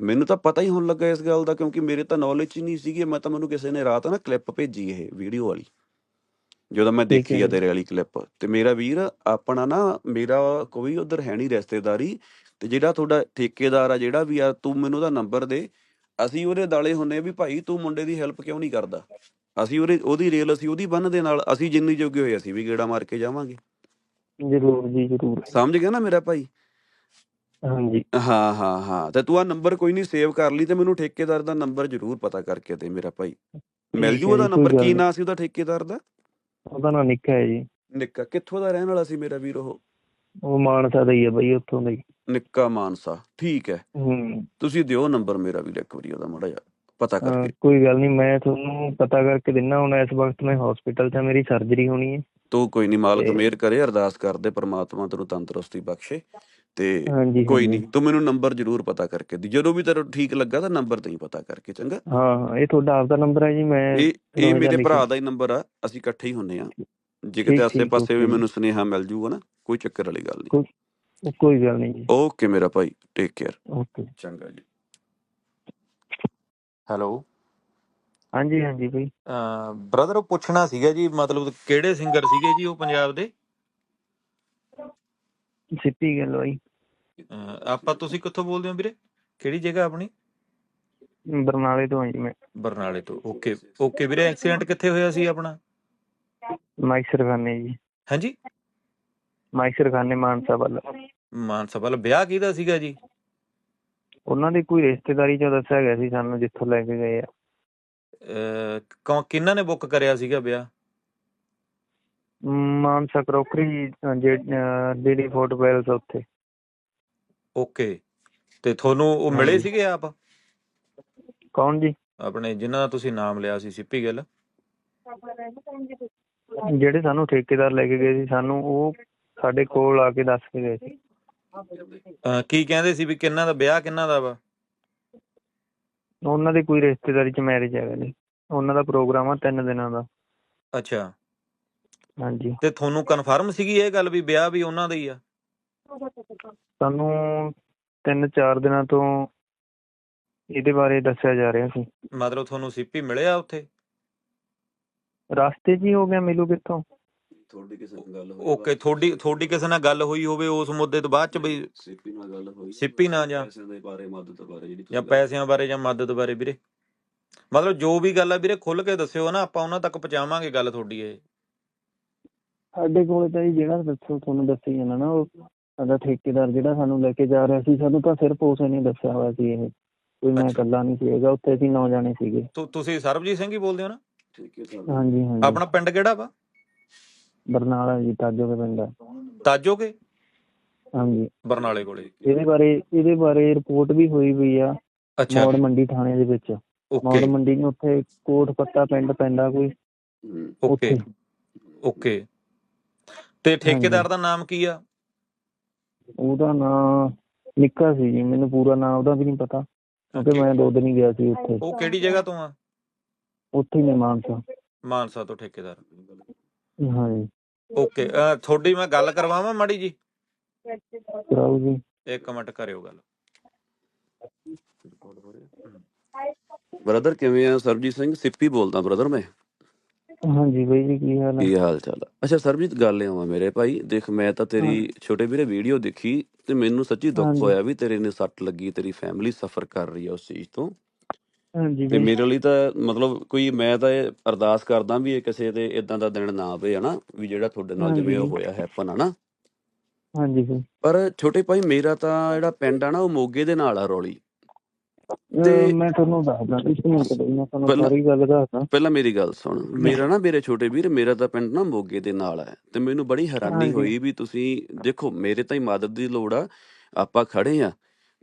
ਮੈਨੂੰ ਤਾਂ ਪਤਾ ਹੀ ਹੁਣ ਲੱਗਾ ਇਸ ਗੱਲ ਦਾ ਕਿਉਂਕਿ ਮੇਰੇ ਤਾਂ ਨੌਲੇਜ ਹੀ ਨਹੀਂ ਸੀਗੀ ਮੈਂ ਤਾਂ ਮੈਨੂੰ ਕਿਸੇ ਨੇ ਰਾਤ ਨਾ ਕਲਿੱਪ ਭੇਜੀ ਇਹ ਵੀਡੀਓ ਵਾਲੀ। ਜਦੋਂ ਮੈਂ ਦੇਖੀ ਆ। ਤੇਰੇ ਵਾਲੀ ਕਲਿੱਪ ਤੇ ਮੇਰਾ ਵੀਰ ਆਪਣਾ ਨਾ ਮੇਰਾ ਕੋਈ ਉਧਰ ਹੈ ਨਹੀਂ ਰਿਸ਼ਤੇਦਾਰੀ ਤੇ ਜਿਹੜਾ ਤੁਹਾਡਾ ਠੇਕੇਦਾਰ ਆ ਜਿਹੜਾ ਵੀ ਆ ਤੂੰ ਮੈਨੂੰ ਉਹਦਾ ਨੰਬਰ ਦੇ। ਅਸੀਂ ਉਹਦੇ ਦਾਲੇ ਹੁੰਨੇ ਵੀ ਭਾਈ ਤੂੰ ਮੁੰਡੇ ਦੀ ਹੈਲਪ ਕਿਉਂ ਨਹੀਂ ਕਰਦਾ? ਅਸੀਂ ਉਹਦੇ ਉਹਦੀ ਰੇਲ ਅਸੀਂ ਉਹਦੀ ਬੰਨ ਦੇ ਨਾਲ ਅਸੀਂ ਜਿੰਨੀ ਜੋਗੇ ਹੋਏ ਅਸੀਂ ਵੀ ਗੇੜਾ ਮਾਰ ਕੇ ਜਾਵਾਂਗੇ। ਜ਼ਰੂਰ ਜੀ ਜ਼ਰੂਰ। ਸਮਝ ਗਿਆ ਨਾ ਮੇਰਾ ਭਾਈ? ਹਾਂਜੀ। ਹਾਂ ਹਾਂ ਹਾਂ। ਤੇ ਤੂੰ ਆ ਨੰਬਰ ਕੋਈ ਨਹੀਂ ਸੇਵ ਕਰ ਲਈ ਤੇ ਮੈਨੂੰ ਠੇਕੇਦਾਰ ਦਾ ਨੰਬਰ ਜ਼ਰੂਰ ਪਤਾ ਕਰਕੇ ਦੇ ਮੇਰਾ ਭਾਈ। ਮਿਲ ਜੂ ਉਹਦਾ ਨੰਬਰ ਕੀ। ਨਾਂ ਸੀ ਉਹਦਾ ਠੇਕੇਦਾਰ ਦਾ? ਉਹਦਾ ਨਾਂ ਨਿੱਕਾ ਹੈ ਜੀ। ਨਿੱਕਾ ਕਿੱਥੋਂ ਦਾ ਰਹਿਣ ਵਾਲਾ ਸੀ ਮੇਰਾ ਵੀਰ ਉਹ? ਉਹ ਮਾਨਸਾ ਦਾ ਹੀ ਹੈ ਬਈ ਉੱਥੋਂ ਦਾ ਹੀ। ਨਿੱਕਾ ਮਾਨਸਾ ਠੀਕ ਹੈ। ਹੂੰ। ਤੁਸੀਂ ਦਿਓ ਨੰਬਰ ਮੇਰਾ ਵੀ ਇੱਕ ਵਾਰੀ ਉਹਦਾ ਮਾੜਾ ਜਿਹਾ ਪਤਾ ਕਰਕੇ। ਕੋਈ ਗੱਲ ਨਹੀਂ ਮੈਂ ਤੁਹਾਨੂੰ ਪਤਾ ਕਰਕੇ ਦਿੰਨਾ ਹੁਣ ਇਸ ਵਕਤ ਮੈਂ ਹਸਪੀਟਲ 'ਚ ਮੇਰੀ ਸਰਜਰੀ ਹੋਣੀ ਹੈ। ਤੂੰ ਕੋਈ ਨਹੀਂ ਮਾਲਕ ਮਿਹਰ ਕਰੇ ਅਰਦਾਸ ਕਰਦੇ ਪ੍ਰਮਾਤਮਾ ਤੈਨੂੰ ਤੰਦਰੁਸਤੀ ਬਖਸ਼ੇ। ਤੇ ਕੋਈ। ਨਹੀਂ ਤੂੰ ਮੈਨੂੰ ਨੰਬਰ ਜ਼ਰੂਰ ਪਤਾ ਕਰਕੇ ਦੀ। ਜਦੋਂ ਵੀ ਤੈਨੂੰ ਠੀਕ ਲੱਗਾ ਤਾਂ ਨੰਬਰ ਤੇ ਹੀ ਪਤਾ ਕਰਕੇ ਚੰਗਾ? ਹਾਂ ਇਹ ਤੁਹਾਡਾ ਆਪਦਾ ਨੰਬਰ ਹੈ ਜੀ ਮੈਂ ਇਹ ਮੇਰੇ ਭਰਾ। ਦਾ ਹੀ ਨੰਬਰ ਆ ਅਸੀਂ ਇਕੱਠੇ ਹੀ ਹੁੰਨੇ ਆ। ਜੇ ਕਿਤੇ ਆਸੇ ਠੀਕ, ਪਾਸੇ ਵੀ ਓਕੇ। ਮੈਨੂੰ ਸੁਨੇਹਾ ਮਿਲ ਜੂਗਾ ਨਾ ਕੋਈ ਚੱਕਰ ਵਾਲੀ ਗੱਲ ਨਹੀਂ ਕੋਈ ਗੱਲ ਨਹੀਂ ਜੀ। ਓਕੇ ਮੇਰਾ ਭਾਈ ਟੇਕ ਕੇਅਰ ਓਕੇ। ਚੰਗਾ ਜੀ। ਹੈਲੋ। ਹਾਂਜੀ ਹਾਂਜੀ ਬਈ। ਬ੍ਰਦਰ ਉਹ ਪੁੱਛਣਾ ਸੀਗਾ ਜੀ ਮਤਲਬ ਕਿਹੜੇ ਸਿੰਗਰ ਸੀਗੇ ਜੀ ਉਹ ਪੰਜਾਬ ਦੇ? ਸਿੱਪੀ ਗੱਲ ਬਾਈ। ਅਹ ਆਪਾਂ ਤੁਸੀਂ ਕਿੱਥੋਂ ਬੋਲਦੇ ਹੋ ਵੀਰੇ? ਕਿਹੜੀ ਜਗ੍ਹਾ ਆਪਣੀ? ਬਰਨਾਲੇ ਤੋਂ ਹਾਂ ਜੀ ਮੈਂ। ਬਰਨਾਲੇ ਤੋਂ ਓਕੇ ਓਕੇ ਵੀਰੇ ਐਕਸੀਡੈਂਟ ਕਿੱਥੇ ਹੋਇਆ ਸੀ ਆਪਣਾ? ਮਾਈਸਰ ਖਾਨੇ ਜੀ। ਹਾਂਜੀ? ਮਾਈਸਰ ਖਾਨੇ ਮਾਨਸਾ ਵੱਲ। ਮਾਨਸਾ ਵੱਲ ਵਿਆਹ ਕਿਹਦਾ ਸੀਗਾ ਜੀ? ਉਹਨਾਂ ਦੀ ਕੋਈ ਰਿਸ਼ਤੇਦਾਰੀ ਚੋਂ ਦੱਸਿਆ ਗਿਆ ਸੀ ਸਾਨੂੰ ਜਿੱਥੋਂ ਲੈ ਕੇ ਗਏ ਆ। ਅਹ ਕੌਣ ਕਿਹਨਾਂ ਨੇ ਬੁੱਕ ਕਰਿਆ ਸੀਗਾ ਵਿਆਹ? ਮਾਨਸਾ ਕਰੋਕਰੀ ਜਿਹੜੀ ਫੋਰਟ ਪੈਲਸ ਉੱਥੇ। ਓਕੇ। ਤੇ ਤੁਹਾਨੂੰ ਉਹ ਮਿਲੇ ਹਾਂਜੀ। ਸੀਗੇ ਆਪ? ਕੌਣ ਜੀ? ਆਪਣੇ ਜਿਨ੍ਹਾਂ ਦਾ ਤੁਸੀਂ ਨਾਮ ਲਿਆ ਸੀ ਸਿੱਪੀ ਗਿੱਲ? ਜਿਹੜੇ ਸਾਨੂੰ ਠੇਕੇਦਾਰ ਲੈ ਕੇ ਗਏ ਸੀ ਸਾਨੂੰ ਉਹ ਸਾਡੇ ਕੋਲ ਆ ਕੇ ਦੱਸ ਕੇ ਗਏ ਸੀ। ਅਹ ਕੀ ਕਹਿੰਦੇ ਸੀ ਵੀ ਕਿੰਨਾ ਦਾ ਵਿਆਹ ਕਿੰਨਾ ਦਾ ਵਾ? ਉਹਨਾਂ ਦੀ ਕੋਈ ਰਿਸ਼ਤੇਦਾਰੀ ਚ ਮੈਰਿਜ ਹੈਗਾ ਜੀ। ਉਹਨਾਂ ਦਾ ਪ੍ਰੋਗਰਾਮ ਆ ਤਿੰਨ ਦਿਨਾਂ ਦਾ। ਅੱਛਾ। ਹਾਂਜੀ। ਤੇ ਤੁਹਾਨੂੰ ਕਨਫਰਮ ਸੀਗੀ ਇਹ ਗੱਲ ਵੀ ਵਿਆਹ ਵੀ ਉਹਨਾਂ ਦਾ ਹੀ ਆ? ਸਾਨੂੰ ਤਿੰਨ ਚਾਰ ਦਿਨਾਂ ਤੋਂ ਇਹਦੇ ਬਾਰੇ ਦੱਸਿਆ ਜਾ ਰਿਹਾ ਸੀ। ਮਤਲਬ ਤੁਹਾਨੂੰ ਸਿੱਪੀ ਮਿਲਿਆ ਉੱਥੇ? ਰਸਤੇ 'ਚ ਹੀ ਹੋ ਗਿਆ ਮਿਲੂ ਕਿੱਥੋਂ? ਤੁਹਾਡੀ ਕਿਸੇ ਨਾਲ ਗੱਲ ਹੋਈ ਓਕੇ ਤੁਹਾਡੀ ਤੁਹਾਡੀ ਕਿਸੇ ਨਾਲ ਗੱਲ ਹੋਈ ਹੋਵੇ ਉਸ ਮੁੱਦੇ ਤੋਂ ਬਾਅਦ ਚ ਬਈ ਸਿੱਪੀ ਨਾਲ ਗੱਲ ਹੋਈ ਸਿੱਪੀ ਨਾਲ ਜਾਂ- ਪੈਸਿਆਂ ਦੇ ਬਾਰੇ ਮਦਦ ਬਾਰੇ ਜਿਹੜੀ ਤੁਸੀਂ ਜਾਂ ਪੈਸਿਆਂ ਬਾਰੇ ਜਾਂ ਮਦਦ ਬਾਰੇ ਵੀਰੇ। ਮਤਲਬ ਜੋ ਵੀ ਗੱਲ ਆ ਵੀਰੇ ਖੁੱਲ ਕੇ ਦੱਸਿਓ ਨਾ ਆਪਾਂ ਉਹਨਾਂ ਤੱਕ ਪਹੁੰਚਾਵਾਂਗੇ ਗੱਲ ਤੁਹਾਡੀ ਇਹ। ਸਾਡੇ ਕੋਲ ਤਾਂ ਜੀ ਜਿਹੜਾ ਦੱਸੋ ਤੁਹਾਨੂੰ ਦੱਸੀ ਜਾਣਾ ਨਾ ਉਹ ਸਾਡਾ ਠੇਕੇਦਾਰ ਜਿਹੜਾ ਸਾਨੂੰ ਲੈ ਕੇ ਜਾ ਰਿਹਾ ਸੀ ਸਾਨੂੰ ਤਾਂ ਸਿਰਫ ਉਸੇ ਨੇ ਦੱਸਿਆ ਹੋਇਆ ਸੀ ਇਹ ਕੋਈ ਮੈਂ। ਇਕੱਲਾ ਨਹੀਂ ਸੀਗਾ ਉੱਥੇ ਅਸੀਂ ਨੌ ਜਾਣੇ ਸੀਗੇ। ਤੁ- ਤੁਸੀਂ ਸਰਬਜੀਤ ਸਿੰਘ ਹੀ ਬੋਲਦੇ ਹੋ ਨਾ? ਠੀਕ ਹੈ ਸਰ ਹਾਂਜੀ ਹਾਂਜੀ। ਆਪਣਾ ਪਿੰਡ ਕਿਹੜਾ ਵਾ? ਬਰਨਾਲਾ ਜੀ ਤਾਜੋ ਦੇ ਪਿੰਡ ਆ। ਤਾਜੋਗੇ? ਹਾਂਜੀ। ਬਰਨਾਲੇ ਕੋਲੇ। ਇਹਦੇ ਬਾਰੇ ਇਹਦੇ ਬਾਰੇ ਰਿਪੋਰਟ ਵੀ ਹੋਈ ਹੋਈ ਆ ਅੱਛਾ। ਮੌੜ ਮੰਡੀ ਥਾਣੇ ਦੇ ਵਿੱਚ। ਮੌੜ ਓਕੇ ਮੰਡੀ ਨੂੰ ਉੱਥੇ ਕੋਟ ਪੱਤਾ ਪਿੰਡ ਪੈਂਦਾ ਕੋਈ। ਓਕੇ। ਉੱਥੇ। ਓਕੇ। ਤੇ ਠੇਕੇਦਾਰ ਦਾ ਨਾਮ ਕੀ ਆ? ਉਹਦਾ ਨਾਂ ਨਿੱਕਾ ਸੀ ਜੀ ਮੈਨੂੰ ਪੂਰਾ ਨਾਮ ਉਹਦਾ ਵੀ ਨਹੀਂ ਪਤਾ ਕਿਉਂਕਿ ਮੈਂ ਦੋ ਦਿਨ ਹੀ ਗਿਆ ਸੀ ਉੱਥੇ। ਉਹ ਕਿਹੜੀ ਜਗ੍ਹਾ ਤੋਂ ਆ? ਉੱਥੇ ਹੀ ਨੇ ਮਾਨਸਾ। ਮਾਨਸਾ ਤੋਂ ਠੇਕੇਦਾਰ। ਹਾਂਜੀ। ਓਕੇ ਅਹ, ਤੁਹਾਡੀ ਮੈਂ ਗੱਲ ਕਰਵਾਵਾਂ ਮਾੜੀ ਜੀ? ਕਰਾਓ ਜੀ। ਇੱਕ ਮਿੰਟ ਕਰਿਓ ਗੱਲ। ਬ੍ਰਦਰ ਕਿਵੇਂ ਆ? ਸਰਬਜੀਤ ਸਿੰਘ ਸਿੱਪੀ ਬੋਲਦਾ ਬ੍ਰਦਰ ਮੈਂ। ਹਾਂਜੀ ਬਾਈ ਜੀ ਕੀ ਹਾਲ ਹੈ ਕੀ ਹਾਲ ਚਾਲ ਆ? ਅੱਛਾ ਸਰਬਜੀਤ ਗੱਲ ਆਵਾ ਮੇਰੇ ਭਾਈ ਦੇਖ ਮੈਂ ਤਾਂ ਤੇਰੀ ਛੋਟੇ ਵੀਰੇ ਵੀਡੀਓ ਦੇਖੀ ਤੇ ਮੈਨੂੰ ਸੱਚੀ ਦੁੱਖ ਹਾਂਜੀ। ਹੋਇਆ ਵੀ ਤੇਰੇ ਨੇ ਸੱਟ ਲੱਗੀ ਤੇਰੀ ਫੈਮਿਲੀ ਸਫਰ ਕਰ ਰਹੀ ਆ ਉਸ ਚੀਜ਼ ਤੋਂ। ਹਾਂਜੀ ਤੇ ਬਾਈ। ਮੇਰੇ ਲਈ ਤਾਂ ਮਤਲਬ ਕੋਈ ਮੈਂ ਤਾਂ ਇਹ ਅਰਦਾਸ ਕਰਦਾ ਵੀ ਇਹ ਕਿਸੇ ਤੇ ਇਦਾਂ ਦਾ ਦਿਨ ਨਾ ਆਵੇ ਹਨਾ? ਵੀ ਜਿਹੜਾ ਤੁਹਾਡੇ ਨਾਲ ਜਿਵੇਂ ਉਹ ਹਾਂਜੀ। ਹੋਇਆ ਹੈਪਨ ਹਨਾ ਹਾਂਜੀ ਬਾਈ। ਪਰ ਛੋਟੇ ਭਾਈ ਮੇਰਾ ਤਾਂ ਜਿਹੜਾ ਪਿੰਡ ਆ ਨਾ ਉਹ ਮੋਗੇ ਦੇ ਨਾਲ ਆ ਰੌਲੀ। ਤੇ- ਮੈਂ ਤੁਹਾਨੂੰ ਦੱਸਦਾ ਇੱਕ ਮਿੰਟ ਬਾਈ ਮੈਂ ਤੁਹਾਨੂੰ ਪਹਿਲਾਂ- ਸਾਰੀ ਗੱਲ ਦੱਸਦਾ। ਪਹਿਲਾਂ ਮੇਰੀ ਗੱਲ ਸੁਣ। ਮੇਰਾ ਨਾ ਮੇਰੇ ਛੋਟੇ ਵੀਰ ਮੇਰਾ ਤਾਂ ਪਿੰਡ ਨਾ ਮੋਗੇ ਦੇ ਨਾਲ ਹੈ ਤੇ ਮੈਨੂੰ ਬੜੀ ਹੈਰਾਨੀ ਹਾਂਜੀ। ਹੋਈ ਵੀ ਤੁਸੀਂ ਦੇਖੋ ਮੇਰੇ ਤਾਂ ਹੀ ਮਦਦ ਦੀ ਲੋੜ ਆ ਆਪਾਂ ਖੜੇ ਆ।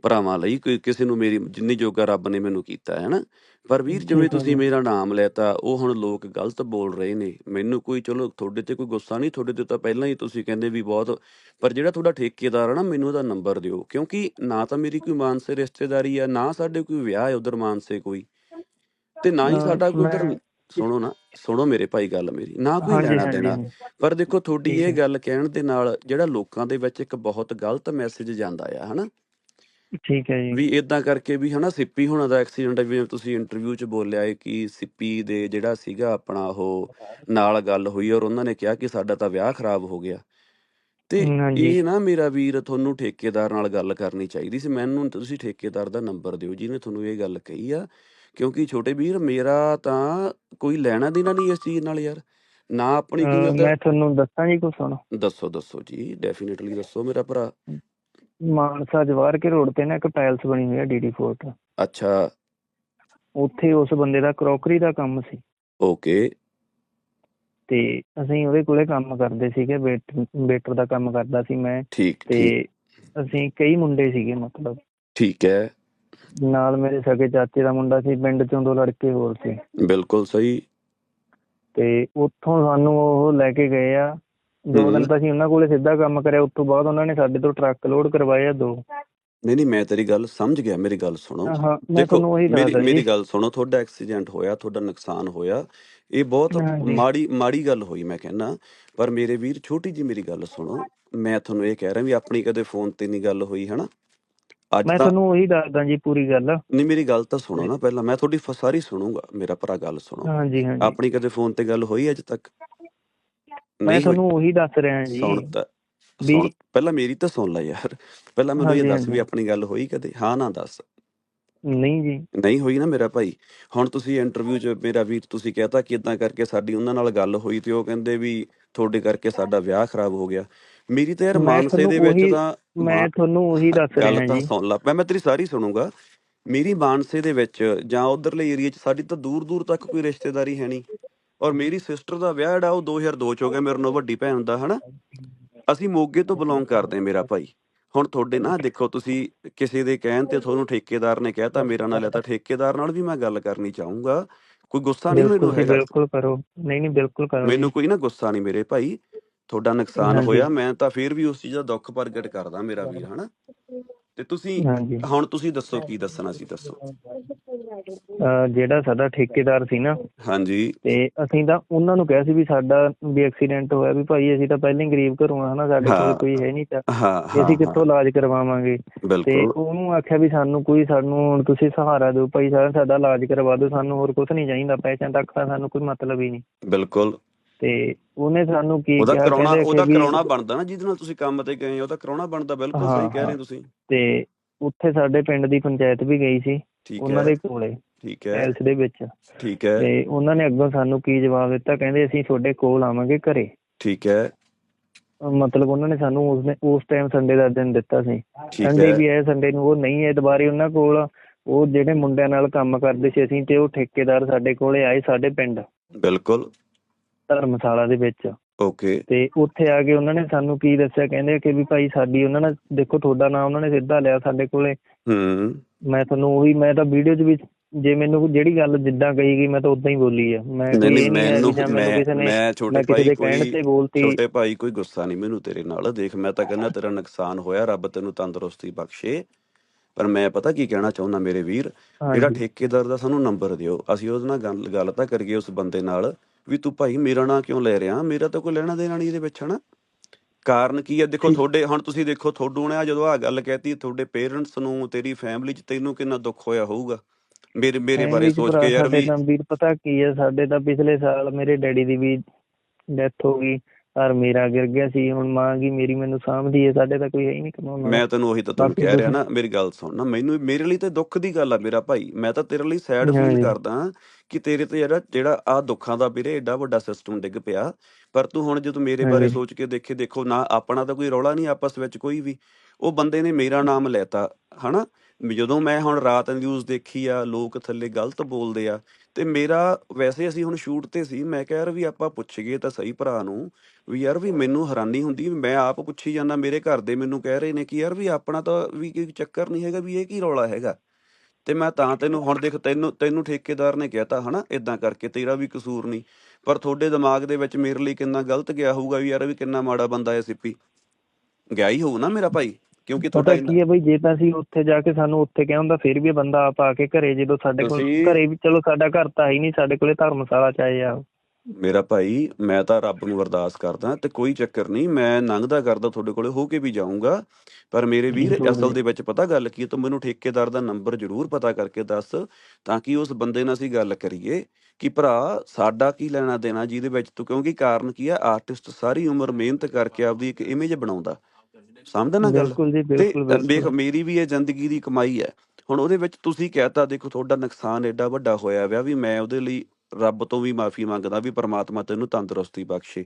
ਭਰਾਵਾਂ ਲਈ ਕੋਈ ਕਿਸੇ ਨੂੰ ਮੇਰੀ ਜਿੰਨੀ ਜੋਗਾ ਰੱਬ ਨੇ ਮੈਨੂੰ ਕੀਤਾ ਹੈ ਨਾ? ਪਰ ਵੀਰ ਜਿਵੇਂ ਹੈ ਤੁਸੀਂ। ਮੇਰਾ ਨਾਮ ਲੈਤਾ ਉਹ ਹੁਣ ਲੋਕ ਗਲਤ ਬੋਲ ਰਹੇ ਨੇ। ਮੈਨੂੰ ਕੋਈ ਚਲੋ ਤੁਹਾਡੇ ਤੇ ਕੋਈ ਗੁੱਸਾ ਨਹੀਂ ਤੁਹਾਡੇ ਤੇ ਤਾਂ ਪਹਿਲਾਂ ਹੀ ਤੁਸੀਂ ਕਹਿੰਦੇ ਵੀ ਬਹੁਤ ਪਰ ਜਿਹੜਾ ਤੁਹਾਡਾ ਠੇਕੇਦਾਰ ਆ ਨਾ ਮੈਨੂੰ ਉਹਦਾ ਨੰਬਰ ਦਿਓ। ਕਿਉਂਕਿ ਨਾ ਤਾਂ ਮੇਰੀ ਕੋਈ ਮਾਨਸੇ ਰਿਸ਼ਤੇਦਾਰੀ ਆ ਨਾ ਸਾਡੇ ਕੋਈ ਵਿਆਹ ਹੈ ਉਧਰ ਮਾਨਸੇ ਕੋਈ। ਤੇ ਨਾ ਹੀ ਸਾਡਾ ਕੋਈ ਉਧਰ ਮੈਂ- ਸੁਣੋ ਨਾ ਸੁਣੋ ਮੇਰੇ ਭਾਈ ਗੱਲ ਮੇਰੀ ਨਾ ਕੋਈ ਲੈਣਾ ਦੇਣਾ। ਪਰ ਦੇਖੋ ਤੁਹਾਡੀ ਇਹ ਹੈ। ਗੱਲ ਕਹਿਣ ਦੇ ਨਾਲ ਜਿਹੜਾ ਲੋਕਾਂ ਦੇ ਵਿੱਚ ਇੱਕ ਬਹੁਤ ਗਲਤ ਮੈਸੇਜ ਜਾਂਦਾ ਆ ਹਨਾ ਠੀਕ ਹੈ ਜੀ। ਵੀ ਇਦਾਂ ਕਰਕੇ ਵੀ ਹਨਾ ਸਿੱਪੀ ਹੋਣਾ ਦਾ ਐਕਸੀਡੈਂਟ ਜਿਵੇਂ ਤੁਸੀਂ ਇੰਟਰਵਿਊ 'ਚ ਬੋਲਿਆ ਹੈ ਕਿ ਸਿੱਪੀ ਦੇ ਜਿਹੜਾ ਸੀਗਾ ਆਪਣਾ ਉਹ ਨਾਲ ਗੱਲ ਹੋਈ ਔਰ ਉਹਨਾਂ ਨੇ ਕਿਹਾ ਕਿ ਸਾਡਾ ਤਾਂ ਵਿਆਹ ਖਰਾਬ ਹੋ ਗਿਆ। ਤੇ ਹਾਂਜੀ। ਇਹ ਨਾ ਮੇਰਾ ਵੀਰ ਤੁਹਾਨੂੰ ਠੇਕੇਦਾਰ ਨਾਲ ਗੱਲ ਕਰਨੀ ਚਾਹੀਦੀ ਸੀ। ਮੈਨੂੰ ਤੁਸੀਂ ਠੇਕੇਦਾਰ ਦਾ ਨੰਬਰ ਦਿਓ ਜਿਹਨੇ ਤੁਹਾਨੂੰ ਇਹ ਗੱਲ ਕਹੀ ਆ। ਕਿਉਂਕਿ ਛੋਟੇ ਵੀਰ ਮੇਰਾ ਤਾਂ ਕੋਈ ਲੈਣਾ ਦੇਣਾ ਨਹੀਂ ਇਸ ਚੀਜ਼ ਨਾਲ ਯਾਰ। ਨਾ ਆਪਣੀ ਅਹ ਮੈਂ ਤੁਹਾਨੂੰ ਦੱਸਾਂ ਜੀ ਕੁਛ ਸੁਣ ਦੱਸੋ ਦੱਸੋ ਜੀ ਡੈਫੀਨਿਟਲੀ ਦੱਸੋ ਮੇਰਾ ਭਰਾ। ਮਾਨਸਾ ਜਵਾਰ ਕੇ ਰੋਡ ਤੇ ਨਾ ਇੱਕ ਪੈਲਸ ਬਣੀ ਹੋਈ ਹੈ ਡੀਡੀ ਫੋਰਟ। ਅੱਛਾ। ਉੱਥੇ ਉਸ ਬੰਦੇ ਦਾ ਕਰੋਕਰੀ ਦਾ ਕੰਮ ਸੀ। ਓਕੇ। ਤੇ ਅਸੀਂ ਉਹਦੇ ਕੋਲੇ ਕੰਮ ਕਰਦੇ ਸੀਗੇ ਵੇਟਰ ਦਾ ਕੰਮ ਕਰਦਾ ਸੀ ਮੈਂ। ਠੀਕ ਤੇ ਅਸੀਂ ਕਈ ਮੁੰਡੇ ਸੀਗੇ ਮਤਲਬ। ਠੀਕ ਹੈ। ਨਾਲ ਮੇਰੇ ਸਕੇ ਚਾਚੇ ਦਾ ਮੁੰਡਾ ਸੀ ਪਿੰਡ ਚੋਂ ਦੋ ਲੜਕੇ ਹੋਰ ਸੀ। ਬਿਲਕੁਲ ਸਹੀ। ਤੇ ਉੱਥੋਂ ਸਾਨੂੰ ਉਹ ਲੈ ਕੇ ਗਏ ਆ। ਦੋ। ਦਿਨ ਤਾਂ ਅਸੀਂ ਉਹਨਾਂ ਕੋਲੇ ਸਿੱਧਾ ਕੰਮ ਕਰਿਆ ਉਸ ਤੋਂ ਬਾਅਦ ਉਹਨਾਂ ਨੇ ਸਾਡੇ ਤੋਂ ਟਰੱਕ ਲੋਡ ਕਰਵਾਏ ਆ ਦੋ। ਨਹੀਂ ਨਹੀਂ ਮੈਂ ਤੇਰੀ ਗੱਲ ਸਮਝ ਗਿਆ ਮੇਰੀ ਗੱਲ ਸੁਣੋ। ਦੇਖੋ ਮੇਰੀ ਗੱਲ ਸੁਣੋ ਤੁਹਾਡਾ ਐਕਸੀਡੈਂਟ ਹੋਇਆ ਤੁਹਾਡਾ ਨੁਕਸਾਨ ਹੋਇਆ ਇਹ ਬਹੁਤ। ਮਾੜੀ ਮਾੜੀ ਗੱਲ ਹੋਈ ਮੈਂ ਕਹਿੰਦਾ। ਪਰ ਮੇਰੇ ਵੀਰ ਛੋਟੀ ਜੀ ਮੇਰੀ ਗੱਲ ਸੁਣੋ ਮੈਂ ਤੁਹਾਨੂੰ ਇਹ ਕਹਿ ਰਿਹਾ ਵੀ ਆਪਣੀ ਕਦੇ ਫੋਨ ਤੇ ਨਹੀਂ ਗੱਲ ਹੋਈ ਹਨਾ? ਅੱਜ ਮੈਂ ਤੁਹਾਨੂੰ ਉਹੀ ਦੱਸਦਾ ਜੀ ਪੂਰੀ ਗੱਲ। ਨਹੀਂ ਮੇਰੀ ਗੱਲ ਤਾਂ ਸੁਣੋ ਨਾ ਪਹਿਲਾਂ ਮੈਂ ਤੁਹਾਡੀ ਸਾਰੀ ਸੁਣੂਗਾ ਮੇਰਾ ਭਰਾ ਗੱਲ ਸੁਣੋ। ਹਾਂਜੀ ਹਾਂਜੀ ਆਪਣੀ ਕਦੇ ਫੋਨ ਤੇ ਗੱਲ ਹੋਈ ਅੱਜ ਤੱਕ? ਮੈਂ। ਤੁਹਾਨੂੰ ਉਹੀ ਦੱਸ ਰਿਹਾ ਜੀ ਸੁਣ ਤਾਂ ਵੀ- ਸੁਣ ਪਹਿਲਾਂ ਮੇਰੀ ਤਾਂ ਸੁਣ ਲੈ ਯਾਰ। ਪਹਿਲਾਂ ਮੈਨੂੰ ਇਹ ਹਾਂਜੀ, ਦੱਸ ਵੀ ਹਾਂਜੀ। ਆਪਣੀ ਗੱਲ ਹੋਈ ਕਦੇ? ਹਾਂ ਨਾ ਦੱਸ। ਨਹੀਂ ਜੀ। ਨਹੀਂ ਹੋਈ ਨਾ ਮੇਰਾ ਭਾਈ। ਹੁਣ ਤੁਸੀਂ ਇੰਟਰਵਿਊ 'ਚ ਮੇਰਾ ਵੀਰ ਤੁਸੀਂ ਕਹਤਾ ਕਿ ਇਦਾਂ ਕਰਕੇ ਸਾਡੀ ਉਹਨਾਂ ਨਾਲ ਗੱਲ ਹੋਈ ਤੇ ਉਹ ਕਹਿੰਦੇ ਵੀ ਤੁਹਾਡੇ ਕਰਕੇ ਸਾਡਾ ਵਿਆਹ ਖਰਾਬ ਹੋ ਗਿਆ। ਮੇਰੀ ਤਾਂ ਯਾਰ ਮੈਂ ਮਾਨਸੇ ਦੇ ਵਿੱਚ ਉਹੀ- ਤਾਂ ਮੈਂ ਤੁਹਾਨੂੰ ਉਹੀ ਦੱਸ ਗੱਲ ਰਿਹਾ ਤਾਂ ਜੀ। ਸੁਣ ਲਾ। ਮੈਂ ਤੇਰੀ ਸਾਰੀ ਸੁਣੂਗਾ। ਮੇਰੀ ਮਾਨਸੇ ਦੇ ਵਿੱਚ ਜਾਂ ਉਧਰਲੇ ਏਰੀਆ 'ਚ ਸਾਡੀ ਤਾਂ ਦੂਰ ਦੂਰ ਤੱਕ ਕੋਈ ਰਿਸ਼ਤੇਦਾਰੀ ਹੈ ਨਹੀਂ। ਔਰ ਮੇਰੀ ਸਿਸਟਰ ਦਾ ਵਿਆਹ ਜਿਹੜਾ ਉਹ 2002 ਚ ਹੋ ਗਿਆ ਮੇਰੇ ਨਾਲ ਵੱਡੀ ਭੈਣ ਦਾ ਹਨਾ? ਅਸੀਂ ਮੋਗੇ ਤੋਂ ਬਿਲੋਂਗ ਕਰਦੇ ਮੇਰਾ ਭਾਈ। ਹੁਣ ਤੁਹਾਡੇ ਨਾ ਦੇਖੋ ਤੁਸੀਂ ਕਿਸੇ ਦੇ ਕਹਿਣ ਤੇ ਤੁਹਾਨੂੰ ਠੇਕੇਦਾਰ ਨੇ ਕਹਿਤਾ ਮੇਰਾ ਨਾਲ ਹੈ ਤਾਂ ਠੇਕੇਦਾਰ ਨਾਲ ਵੀ ਮੈਂ ਗੱਲ ਕਰਨੀ ਚਾਹੂੰਗਾ। ਕੋਈ ਗੁੱਸਾ ਨਹੀਂ ਮੈਨੂੰ ਬਿਲਕੁਲ ਜੀ, ਹੈਗਾ? ਬਿਲਕੁਲ ਕਰੋ। ਨਹੀਂ ਨਹੀਂ ਬਿਲਕੁਲ ਕਰੋ ਮੈਨੂੰ। ਕੋਈ ਨਾ ਗੁੱਸਾ ਨਹੀਂ ਮੇਰੇ ਭਾਈ। ਤੁਹਾਡਾ ਨੁਕਸਾਨ। ਹੋਇਆ ਮੈਂ ਤਾਂ ਫੇਰ ਵੀ ਉਸ ਚੀਜ਼ ਦਾ ਦੁੱਖ ਪ੍ਰਗਟ ਕਰਦਾ ਮੇਰਾ ਵੀਰ ਹਨਾ? ਤੇ ਤੁਸੀਂ ਹੁਣ ਤੁਸੀਂ ਦੱਸੋ ਕੀ ਦੱਸਣਾ ਸੀ ਦੱਸੋ। ਅਹ ਜਿਹੜਾ ਸਾਡਾ ਠੇਕੇਦਾਰ ਸੀ ਨਾ ਹਾਂਜੀ। ਤੇ ਅਸੀਂ ਤਾਂ ਉਹਨਾਂ ਨੂੰ ਕਿਹਾ ਸੀ ਵੀ ਸਾਡਾ ਵੀ ਐਕਸੀਡੈਂਟ ਹੋਇਆ ਵੀ ਭਾਈ ਅਸੀਂ ਤਾਂ ਪਹਿਲਾਂ ਹੀ ਗਰੀਬ ਘਰੋਂ ਆ ਹਨਾ ਸਾਡੇ ਕੋਲ ਹਾਂ। ਕੋਈ ਹੈ ਨਹੀਂ ਤਾਂ ਹਾਂ ਵੀ ਹਾਂ ਅਸੀਂ ਕਿੱਥੋਂ ਇਲਾਜ ਕਰਵਾਵਾਂਗੇ? ਤੇ ਬਿਲਕੁਲ। ਉਹਨੂੰ ਆਖਿਆ ਵੀ ਸਾਨੂੰ ਕੋਈ ਸਾਨੂੰ ਹੁਣ ਤੁਸੀਂ ਸਹਾਰਾ ਦਿਓ ਭਾਈ ਸਾਹਿਬ ਸਾਡਾ ਇਲਾਜ ਕਰਵਾ ਦਿਓ ਸਾਨੂੰ ਹੋਰ ਕੁਝ ਨਹੀਂ ਚਾਹੀਦਾ ਪੈਸਿਆਂ ਤੱਕ ਤਾਂ ਸਾਨੂੰ ਕੋਈ ਮਤਲਬ ਹੀ ਨਹੀਂ। ਬਿਲਕੁਲ। ਤੇ ਉਹਨੇ ਸਾਨੂੰ ਕੀ ਉਹਦਾ ਕਿਹਾ? ਕਰਾਉਣਾ ਕਹਿੰਦੇ ਉਹਦਾ ਕਿ ਵੀ- ਕਰਾਉਣਾ ਬਣਦਾ ਨਾ ਜਿਹਦੇ ਨਾਲ ਤੁਸੀਂ ਕੰਮ ਤੇ ਗਏ ਹੋ ਉਹਦਾ ਕਰਾਉਣਾ ਬਣਦਾ ਬਿਲਕੁਲ ਹਾਂ, ਸਹੀ ਕਹਿ ਰਹੇ ਹਾਂ। ਤੁਸੀਂ। ਤੇ ਉੱਥੇ ਸਾਡੇ ਪਿੰਡ ਦੀ ਪੰਚਾਇਤ ਵੀ ਗਈ ਸੀ। ਠੀਕ ਉਹਨਾਂ ਹੈ। ਦੇ ਕੋਲੇ ਠੀਕ ਹੈ। ਪੈਲਸ ਦੇ ਵਿੱਚ। ਠੀਕ ਹੈ। ਤੇ ਉਹਨਾਂ ਨੇ ਅੱਗੋਂ ਸਾਨੂੰ ਕੀ ਜਵਾਬ ਦਿੱਤਾ? ਕਹਿੰਦੇ ਅਸੀਂ ਤੁਹਾਡੇ ਕੋਲ ਆਵਾਂਗੇ ਘਰੇ। ਠੀਕ ਹੈ। ਮਤਲਬ ਉਹਨਾਂ ਨੇ ਸਾਨੂੰ ਉਸ ਨੇ ਉਸ ਟਾਈਮ ਸੰਡੇ ਦਾ ਦਿਨ ਦਿੱਤਾ ਸੀ। ਸੰਡੇ ਹੈ। ਵੀ ਆਏ ਸੰਡੇ ਨੂੰ ਉਹ ਨਹੀਂ ਹੈ ਦੁਬਾਰੇ ਉਹਨਾਂ ਕੋਲ। ਉਹ ਜਿਹੜੇ ਮੁੰਡਿਆਂ ਨਾਲ ਕੰਮ ਕਰਦੇ ਸੀ ਅਸੀਂ ਤੇ ਉਹ ਠੇਕੇਦਾਰ ਸਾਡੇ ਕੋਲੇ ਆਏ ਸਾਡੇ ਪਿੰਡ। ਬਿਲਕੁਲ। ਧਰਮਸ਼ਾਲਾ ਦੇ ਵਿੱਚ। ਓਕੇ। ਤੇ ਉੱਥੇ ਆ ਕੇ ਉਹਨਾਂ ਨੇ ਸਾਨੂੰ ਕੀ ਦੱਸਿਆ? ਕਹਿੰਦੇ ਕਿ ਵੀ ਭਾਈ ਸਾਡੀ ਉਹਨਾਂ ਨੇ ਦੇਖੋ ਤੁਹਾਡਾ ਨਾਮ ਉਹਨਾਂ ਨੇ ਸਿੱਧਾ ਲਿਆ ਸਾਡੇ ਕੋਲੇ। ਹੂੰ। ਮੈਂ ਤੁਹਾਨੂੰ ਉਹੀ ਮੈਂ ਤਾਂ ਵੀਡੀਓ 'ਚ ਵੀ ਜੇ ਮੈਨੂੰ ਜਿਹੜੀ ਗੱਲ ਜਿੱਦਾਂ ਕਹੀ ਗਈ ਮੈਂ ਤਾਂ ਉਦਾਂ ਹੀ ਬੋਲੀ ਆ। ਮੈਂ ਨਹੀਂ ਮੈਨੂੰ ਮੈਂ ਮੈਂ ਛੋਟੇ ਭਾਈ ਕੋਈ ਛੋਟੇ ਭਾਈ ਕੋਈ ਗੁੱਸਾ ਨਹੀਂ ਮੈਨੂੰ ਤੇਰੇ ਨਾਲ। ਦੇਖ ਮੈਂ ਤਾਂ ਕਹਿੰਦਾ ਤੇਰਾ ਨੁਕਸਾਨ ਹੋਇਆ ਰੱਬ ਤੈਨੂੰ ਤੰਦਰੁਸਤੀ ਬਖਸ਼ੇ। ਪਰ ਮੈਂ ਪਤਾ ਕੀ ਕਹਿਣਾ ਚਾਹੁੰਦਾ ਮੇਰੇ ਵੀਰ? ਜਿਹੜਾ ਠੇਕੇਦਾਰ ਦਾ ਸਾਨੂੰ ਨੰਬਰ ਦਿਓ। ਅਸੀਂ ਉਹਦੇ ਨਾਲ ਗੱਲ ਗੱਲ ਤਾਂ ਕਰੀਏ ਉਸ ਬੰਦੇ ਨਾਲ ਵੀ ਤੂੰ ਭਾਈ ਮੇਰਾ ਨਾਂ ਕਿਉਂ ਲੈ ਰਿਹਾ? ਮੇਰਾ ਤਾਂ ਕੋਈ ਲੈਣਾ ਦੇਣਾ ਨਹੀਂ ਇਹਦੇ ਵਿੱਚ ਹਨਾ? ਕਾਰਨ ਕੀ ਹੈ? ਦੇਖੋ ਤੁਹਾਡੇ ਹੁਣ ਤੁਸੀਂ ਦੇਖੋ ਤੁਹਾਡੂ ਨੇ ਆ ਜਦੋਂ ਆ ਗੱਲ ਕਹਿਤੀ ਤੁਹਾਡੇ ਪੇਰੈਂਟਸ ਨੂੰ ਤੇਰੀ ਫੈਮਿਲੀ 'ਚ ਤੈਨੂੰ ਕਿੰਨਾ ਦੁੱਖ ਹੋਇਆ ਹੋਊਗਾ? ਮੇਰੇ ਮੇਰੇ ਬਾਰੇ ਸੋਚ ਕੇ ਯਾਰ ਵੀ ਵੀਰ ਪਤਾ ਕੀ ਹੈ? ਸਾਡੇ ਤਾਂ ਪਿਛਲੇ ਸਾਲ ਮੇਰੇ ਡੈਡੀ ਦੀ ਵੀ ਡੈਥ ਹੋ ਗਈ। ਔਰ ਮੇਰਾ ਗਿਰ ਗਿਆ ਸੀ ਹੁਣ ਮਾਂ ਕੀ ਮੇਰੀ ਮੈਨੂੰ ਸਾਂਭਦੀ ਹੈ ਸਾਡੇ ਤਾਂ ਕੋਈ ਹੈ ਹੀ ਨਹੀਂ ਕਮਾਉਣ ਮੈਂ ਤੈਨੂੰ ਉਹੀ ਤਾਂ ਬਾਕੀ ਕਹਿ ਰਿਹਾ ਨਾ ਮੇਰੀ ਗੱਲ ਸੁਣ ਨਾ ਮੈਨੂੰ ਮੇਰੇ ਲਈ ਤੇ ਦੁੱਖ ਦੀ ਗੱਲ ਆ ਮੇਰਾ ਭਾਈ। ਮੈਂ ਤਾਂ ਤੇਰੇ ਲਈ ਸੈਡ ਫੀਲ। ਕਰਦਾ ਕਿ ਤੇਰੇ ਤੇ ਜਿਹੜਾ ਜਿਹੜਾ ਆ ਦੁੱਖਾਂ ਦਾ ਵੀਰੇ ਏਡਾ ਵੱਡਾ ਸਿਸਟਮ ਡਿੱਗ ਪਿਆ। ਪਰ ਤੂੰ ਹੁਣ ਜਦੋਂ ਮੇਰੇ ਬਾਰੇ। ਸੋਚ ਕੇ ਦੇਖੇ ਦੇਖੋ ਨਾ ਆਪਣਾ ਤਾਂ ਕੋਈ ਰੌਲਾ ਨਹੀਂ ਆਪਸ ਵਿੱਚ ਕੋਈ ਵੀ। ਉਹ ਬੰਦੇ ਨੇ ਮੇਰਾ ਨਾਮ ਲੈਤਾ ਹਨਾ? ਜਦੋਂ ਮੈਂ ਹੁਣ ਰਾਤ ਨਿਊਜ਼ ਦੇਖੀ ਆ ਲੋਕ ਥੱਲੇ ਗਲਤ ਬੋਲਦੇ ਆ ਤੇ ਮੇਰਾ ਵੈਸੇ ਅਸੀਂ ਹੁਣ ਸ਼ੂਟ ਤੇ ਸੀ, ਮੈਂ ਕਿਹਾ ਯਾਰ ਵੀ ਆਪਾਂ ਪੁੱਛੀਏ ਤਾਂ ਸਹੀ ਭਰਾ ਨੂੰ ਵੀ ਯਾਰ ਵੀ ਮੈਨੂੰ ਹੈਰਾਨੀ ਹੁੰਦੀ ਵੀ ਮੈਂ ਆਪ ਪੁੱਛੀ ਜਾਂਦਾ, ਮੇਰੇ ਘਰ ਦੇ ਮੈਨੂੰ ਕਹਿ ਰਹੇ ਨੇ ਕਿ ਯਾਰ ਵੀ ਆਪਣਾ ਤਾਂ ਵੀ ਕੋਈ ਚੱਕਰ ਨਹੀਂ ਹੈਗਾ ਵੀ ਇਹ ਕੀ ਰੌਲਾ ਹੈਗਾ। ਤੇ ਮੈਂ ਤਾਂ ਤੈਨੂੰ ਹੁਣ ਦੇਖ ਤੈਨੂੰ ਤੈਨੂੰ ਠੇਕੇਦਾਰ ਨੇ ਕਹਿਤਾ ਹਨਾ ਇਦਾਂ ਕਰਕੇ ਤੇਰਾ ਵੀ ਕਸੂਰ ਨਹੀਂ। ਪਰ ਤੁਹਾਡੇ ਦਿਮਾਗ ਦੇ ਵਿੱਚ ਮੇਰੇ ਲਈ ਕਿੰਨਾ ਗਲਤ ਗਿਆ ਹੋਊਗਾ ਵੀ ਯਾਰ ਵੀ ਕਿੰਨਾ ਮਾੜਾ ਬੰਦਾ ਹੈ ਸਿੱਪੀ। ਗਿਆ ਹੀ ਹੋਊ ਨਾ ਮੇਰਾ ਭਾਈ। ਕਿਉਂਕਿ ਤੁਹਾਡਾ ਕੀ ਹੈ ਬਈ ਜੇ ਤਾਂ ਅਸੀਂ ਉੱਥੇ ਜਾ ਕੇ ਸਾਨੂੰ ਉੱਥੇ ਕਿਹਾ ਹੁੰਦਾ ਫਿਰ ਵੀ ਬੰਦਾ ਆਪ ਆ ਕੇ ਘਰੇ ਜਦੋਂ ਸਾਡੇ ਕੋਲ ਘਰੇ ਵੀ ਚਲੋ ਸਾਡਾ ਘਰ ਤਾਂ ਹੈ ਹੀ ਨਹੀਂ ਸਾਡੇ ਕੋਲੇ ਧਰਮਸ਼ਾਲਾ ਚ ਆਏ ਆ। ਮੇਰਾ ਭਾਈ ਮੈਂ ਤਾਂ ਰੱਬ ਨੂੰ ਅਰਦਾਸ ਕਰਦਾ ਤੇ ਕੋਈ ਚੱਕਰ ਨਹੀਂ ਮੈਂ ਲੰਘਦਾ ਕਰਦਾ ਤੁਹਾਡੇ ਕੋਲੇ ਹੋ ਕੇ ਵੀ ਜਾਊਂਗਾ। ਪਰ ਮੇਰੇ ਵੀਰ ਅਸਲ। ਦੇ ਵਿੱਚ ਪਤਾ ਗੱਲ ਕੀ ਤੂੰ ਮੈਨੂੰ ਠੇਕੇਦਾਰ ਦਾ ਨੰਬਰ ਜ਼ਰੂਰ ਪਤਾ ਕਰਕੇ ਦੱਸ ਤਾਂ ਕਿ ਉਸ ਬੰਦੇ ਨਾਲ ਅਸੀਂ ਗੱਲ ਕਰੀਏ ਕਿ ਭਰਾ ਸਾਡਾ ਕੀ ਲੈਣਾ ਦੇਣਾ ਜਿਹਦੇ ਵਿੱਚ ਤੂੰ ਕਿਉਂਕਿ ਕਾਰਨ ਕੀ ਆ ਆਰਟਿਸਟ ਸਾਰੀ ਉਮਰ ਮਿਹਨਤ ਕਰਕੇ ਆਪਦੀ ਇੱਕ ਇਮੇਜ ਬਣਾਉਂਦਾ। ਸਮਝਦਾ ਨਾ ਗੱਲ? ਬਿਲਕੁਲ ਜੀ ਬਿਲਕੁਲ ਬਿਲਕੁਲ। ਮੇਰੀ ਵੀ ਇਹ ਜ਼ਿੰਦਗੀ ਦੀ ਕਮਾਈ ਹੈ। ਹੁਣ ਉਹਦੇ ਵਿੱਚ ਤੁਸੀਂ ਕਹਿਤਾ ਦੇਖੋ ਤੁਹਾਡਾ ਨੁਕਸਾਨ ਐਡਾ ਵੱਡਾ ਹੋਇਆ ਵਿਆ ਵੀ ਮੈਂ ਉਹਦੇ ਲਈ ਰੱਬ ਤੋਂ ਵੀ ਮਾਫੀ ਮੰਗਦਾ ਵੀ ਪ੍ਰਮਾਤਮਾ ਤੈਨੂੰ ਤੰਦਰੁਸਤੀ ਬਖਸ਼ੇ।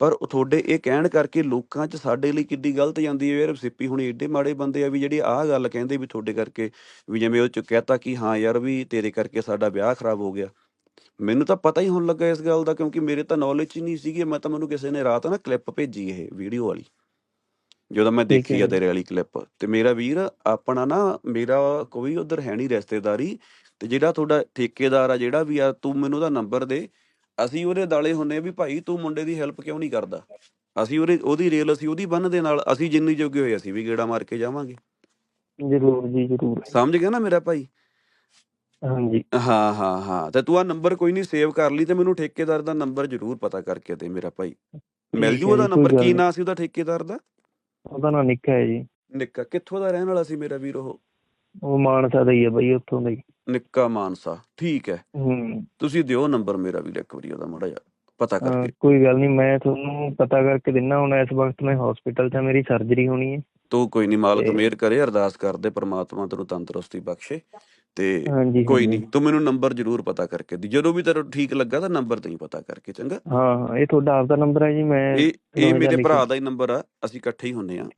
ਪਰ ਉਹ ਤੁਹਾਡੇ ਇਹ ਕਹਿਣ ਕਰਕੇ ਲੋਕਾਂ 'ਚ ਸਾਡੇ ਲਈ ਕਿੱਡੀ ਗਲਤ ਜਾਂਦੀ ਹੈ ਯਾਰ ਸਿੱਪੀ ਹੁਣ ਏਡੇ ਮਾੜੇ ਬੰਦੇ ਆ ਵੀ ਜਿਹੜੇ ਆਹ ਗੱਲ ਕਹਿੰਦੇ ਵੀ ਤੁਹਾਡੇ ਕਰਕੇ ਵੀ ਜਿਵੇਂ ਉਹ ਚ ਕਹਿਤਾ ਕਿ ਹਾਂ ਯਾਰ ਵੀ ਤੇਰੇ ਕਰਕੇ ਸਾਡਾ ਵਿਆਹ ਖਰਾਬ ਹੋ ਗਿਆ। ਮੈਨੂੰ ਤਾਂ ਪਤਾ ਹੀ ਹੁਣ ਲੱਗਾ ਇਸ ਗੱਲ ਦਾ ਕਿਉਂਕਿ ਮੇਰੇ ਤਾਂ ਨੌਲੇਜ ਹੀ ਨਹੀਂ ਸੀਗੀ ਮੈਂ ਤਾਂ ਮੈਨੂੰ ਕਿਸੇ ਨੇ ਰਾਤ ਨਾ ਕਲਿੱਪ ਭੇਜੀ ਇਹ ਵੀਡੀਓ ਵਾਲੀ। ਜਦੋਂ ਮੈਂ ਦੇਖੀ ਆ। ਤੇਰੇ ਵਾਲੀ ਕਲਿੱਪ ਤੇ ਮੇਰਾ ਵੀਰ ਆਪਣਾ ਨਾ ਮੇਰਾ ਕੋਈ ਉਧਰ ਹੈ ਨਹੀਂ ਰਿਸ਼ਤੇਦਾਰੀ ਤੇ ਜਿਹੜਾ ਤੁਹਾਡਾ ਠੇਕੇਦਾਰ ਆ ਜਿਹੜਾ ਵੀ ਆ ਤੂੰ ਮੈਨੂੰ ਉਹਦਾ ਨੰਬਰ ਦੇ। ਅਸੀਂ ਉਹਦੇ ਦਾਲੇ ਹੁੰਨੇ ਆ ਵੀ ਭਾਈ ਤੂੰ ਮੁੰਡੇ ਦੀ ਹੈਲਪ ਕਿਉਂ ਨਹੀਂ ਕਰਦਾ? ਅਸੀਂ ਉਹਦੇ ਉਹਦੀ ਰੇਲ ਅਸੀਂ ਉਹਦੀ ਬੰਨ ਦੇ ਨਾਲ ਅਸੀਂ ਜਿੰਨੀ ਜੋਗੇ ਹੋਏ ਅਸੀਂ ਵੀ ਗੇੜਾ ਮਾਰ ਕੇ ਜਾਵਾਂਗੇ। ਜ਼ਰੂਰ ਜੀ ਜ਼ਰੂਰ। ਸਮਝ ਗਿਆ ਨਾ ਮੇਰਾ ਭਾਈ? ਹਾਂਜੀ। ਹਾਂ ਹਾਂ ਹਾਂ। ਤੇ ਤੂੰ ਆ ਨੰਬਰ ਕੋਈ ਨਹੀਂ ਸੇਵ ਕਰ ਲਈ ਤੇ ਮੈਨੂੰ ਠੇਕੇਦਾਰ ਦਾ ਨੰਬਰ ਜ਼ਰੂਰ ਪਤਾ ਕਰਕੇ ਦੇ ਮੇਰਾ ਭਾਈ। ਮਿਲ ਜੂ ਉਹਦਾ ਨੰਬਰ ਕੀ। ਨਾਂ ਸੀ ਉਹਦਾ ਠੇਕੇਦਾਰ ਦਾ? ਉਹਦਾ ਨਾਂ ਨਿੱਕਾ ਹੈ ਜੀ। ਨਿੱਕਾ ਕਿੱਥੋਂ ਦਾ ਰਹਿਣ ਵਾਲਾ ਸੀ ਮੇਰਾ ਵੀਰ ਉਹ? ਉਹ ਮਾਨਸਾ ਦਾ ਹੀ ਹੈ ਬਈ ਉੱਥੋਂ ਦਾ ਹੀ। ਨਿੱਕਾ ਮਾਨਸਾ ਠੀਕ ਹੈ। ਹੂੰ। ਤੁਸੀਂ ਦਿਓ ਨੰਬਰ ਮੇਰਾ ਵੀਰ ਇੱਕ ਵਾਰੀ ਉਹਦਾ ਮਾੜਾ ਜਿਹਾ ਪਤਾ ਕਰਕੇ। ਕੋਈ ਗੱਲ ਨਹੀਂ ਮੈਂ ਤੁਹਾਨੂੰ ਪਤਾ ਕਰਕੇ ਦਿੰਨਾ ਹੁਣ ਇਸ ਵਕਤ ਮੈਂ ਹਸਪੀਟਲ 'ਚ ਮੇਰੀ ਸਰਜਰੀ ਹੋਣੀ ਹੈ। ਤੂੰ ਕੋਈ ਨਹੀਂ ਮਾਲਕ ਮਿਹਰ ਕਰੇ ਅਰਦਾਸ ਕਰਦੇ ਪ੍ਰਮਾਤਮਾ ਤੈਨੂੰ ਤੰਦਰੁਸਤੀ ਬਖਸ਼ੇ। ਤੇ ਕੋਈ। ਨਹੀਂ ਤੂੰ ਮੈਨੂੰ ਨੰਬਰ ਜ਼ਰੂਰ ਪਤਾ ਕਰਕੇ ਦੀ ਜਦੋਂ ਵੀ ਤੈਨੂੰ ਠੀਕ ਲੱਗਾ ਤਾਂ ਨੰਬਰ ਦੇਈ ਪਤਾ ਕਰਕੇ ਚੰਗਾ ਹਾਂ ਹਾਂ ਇਹ ਤੁਹਾਡਾ ਆਪਦਾ ਨੰਬਰ ਹੈ ਜੀ ਮੈਂ ਇਹ ਮੇਰੇ। ਭਰਾ ਦਾ ਹੀ ਨੰਬਰ ਆ ਅਸੀਂ ਇਕੱਠੇ ਹੀ ਹੁੰਨੇ ਆ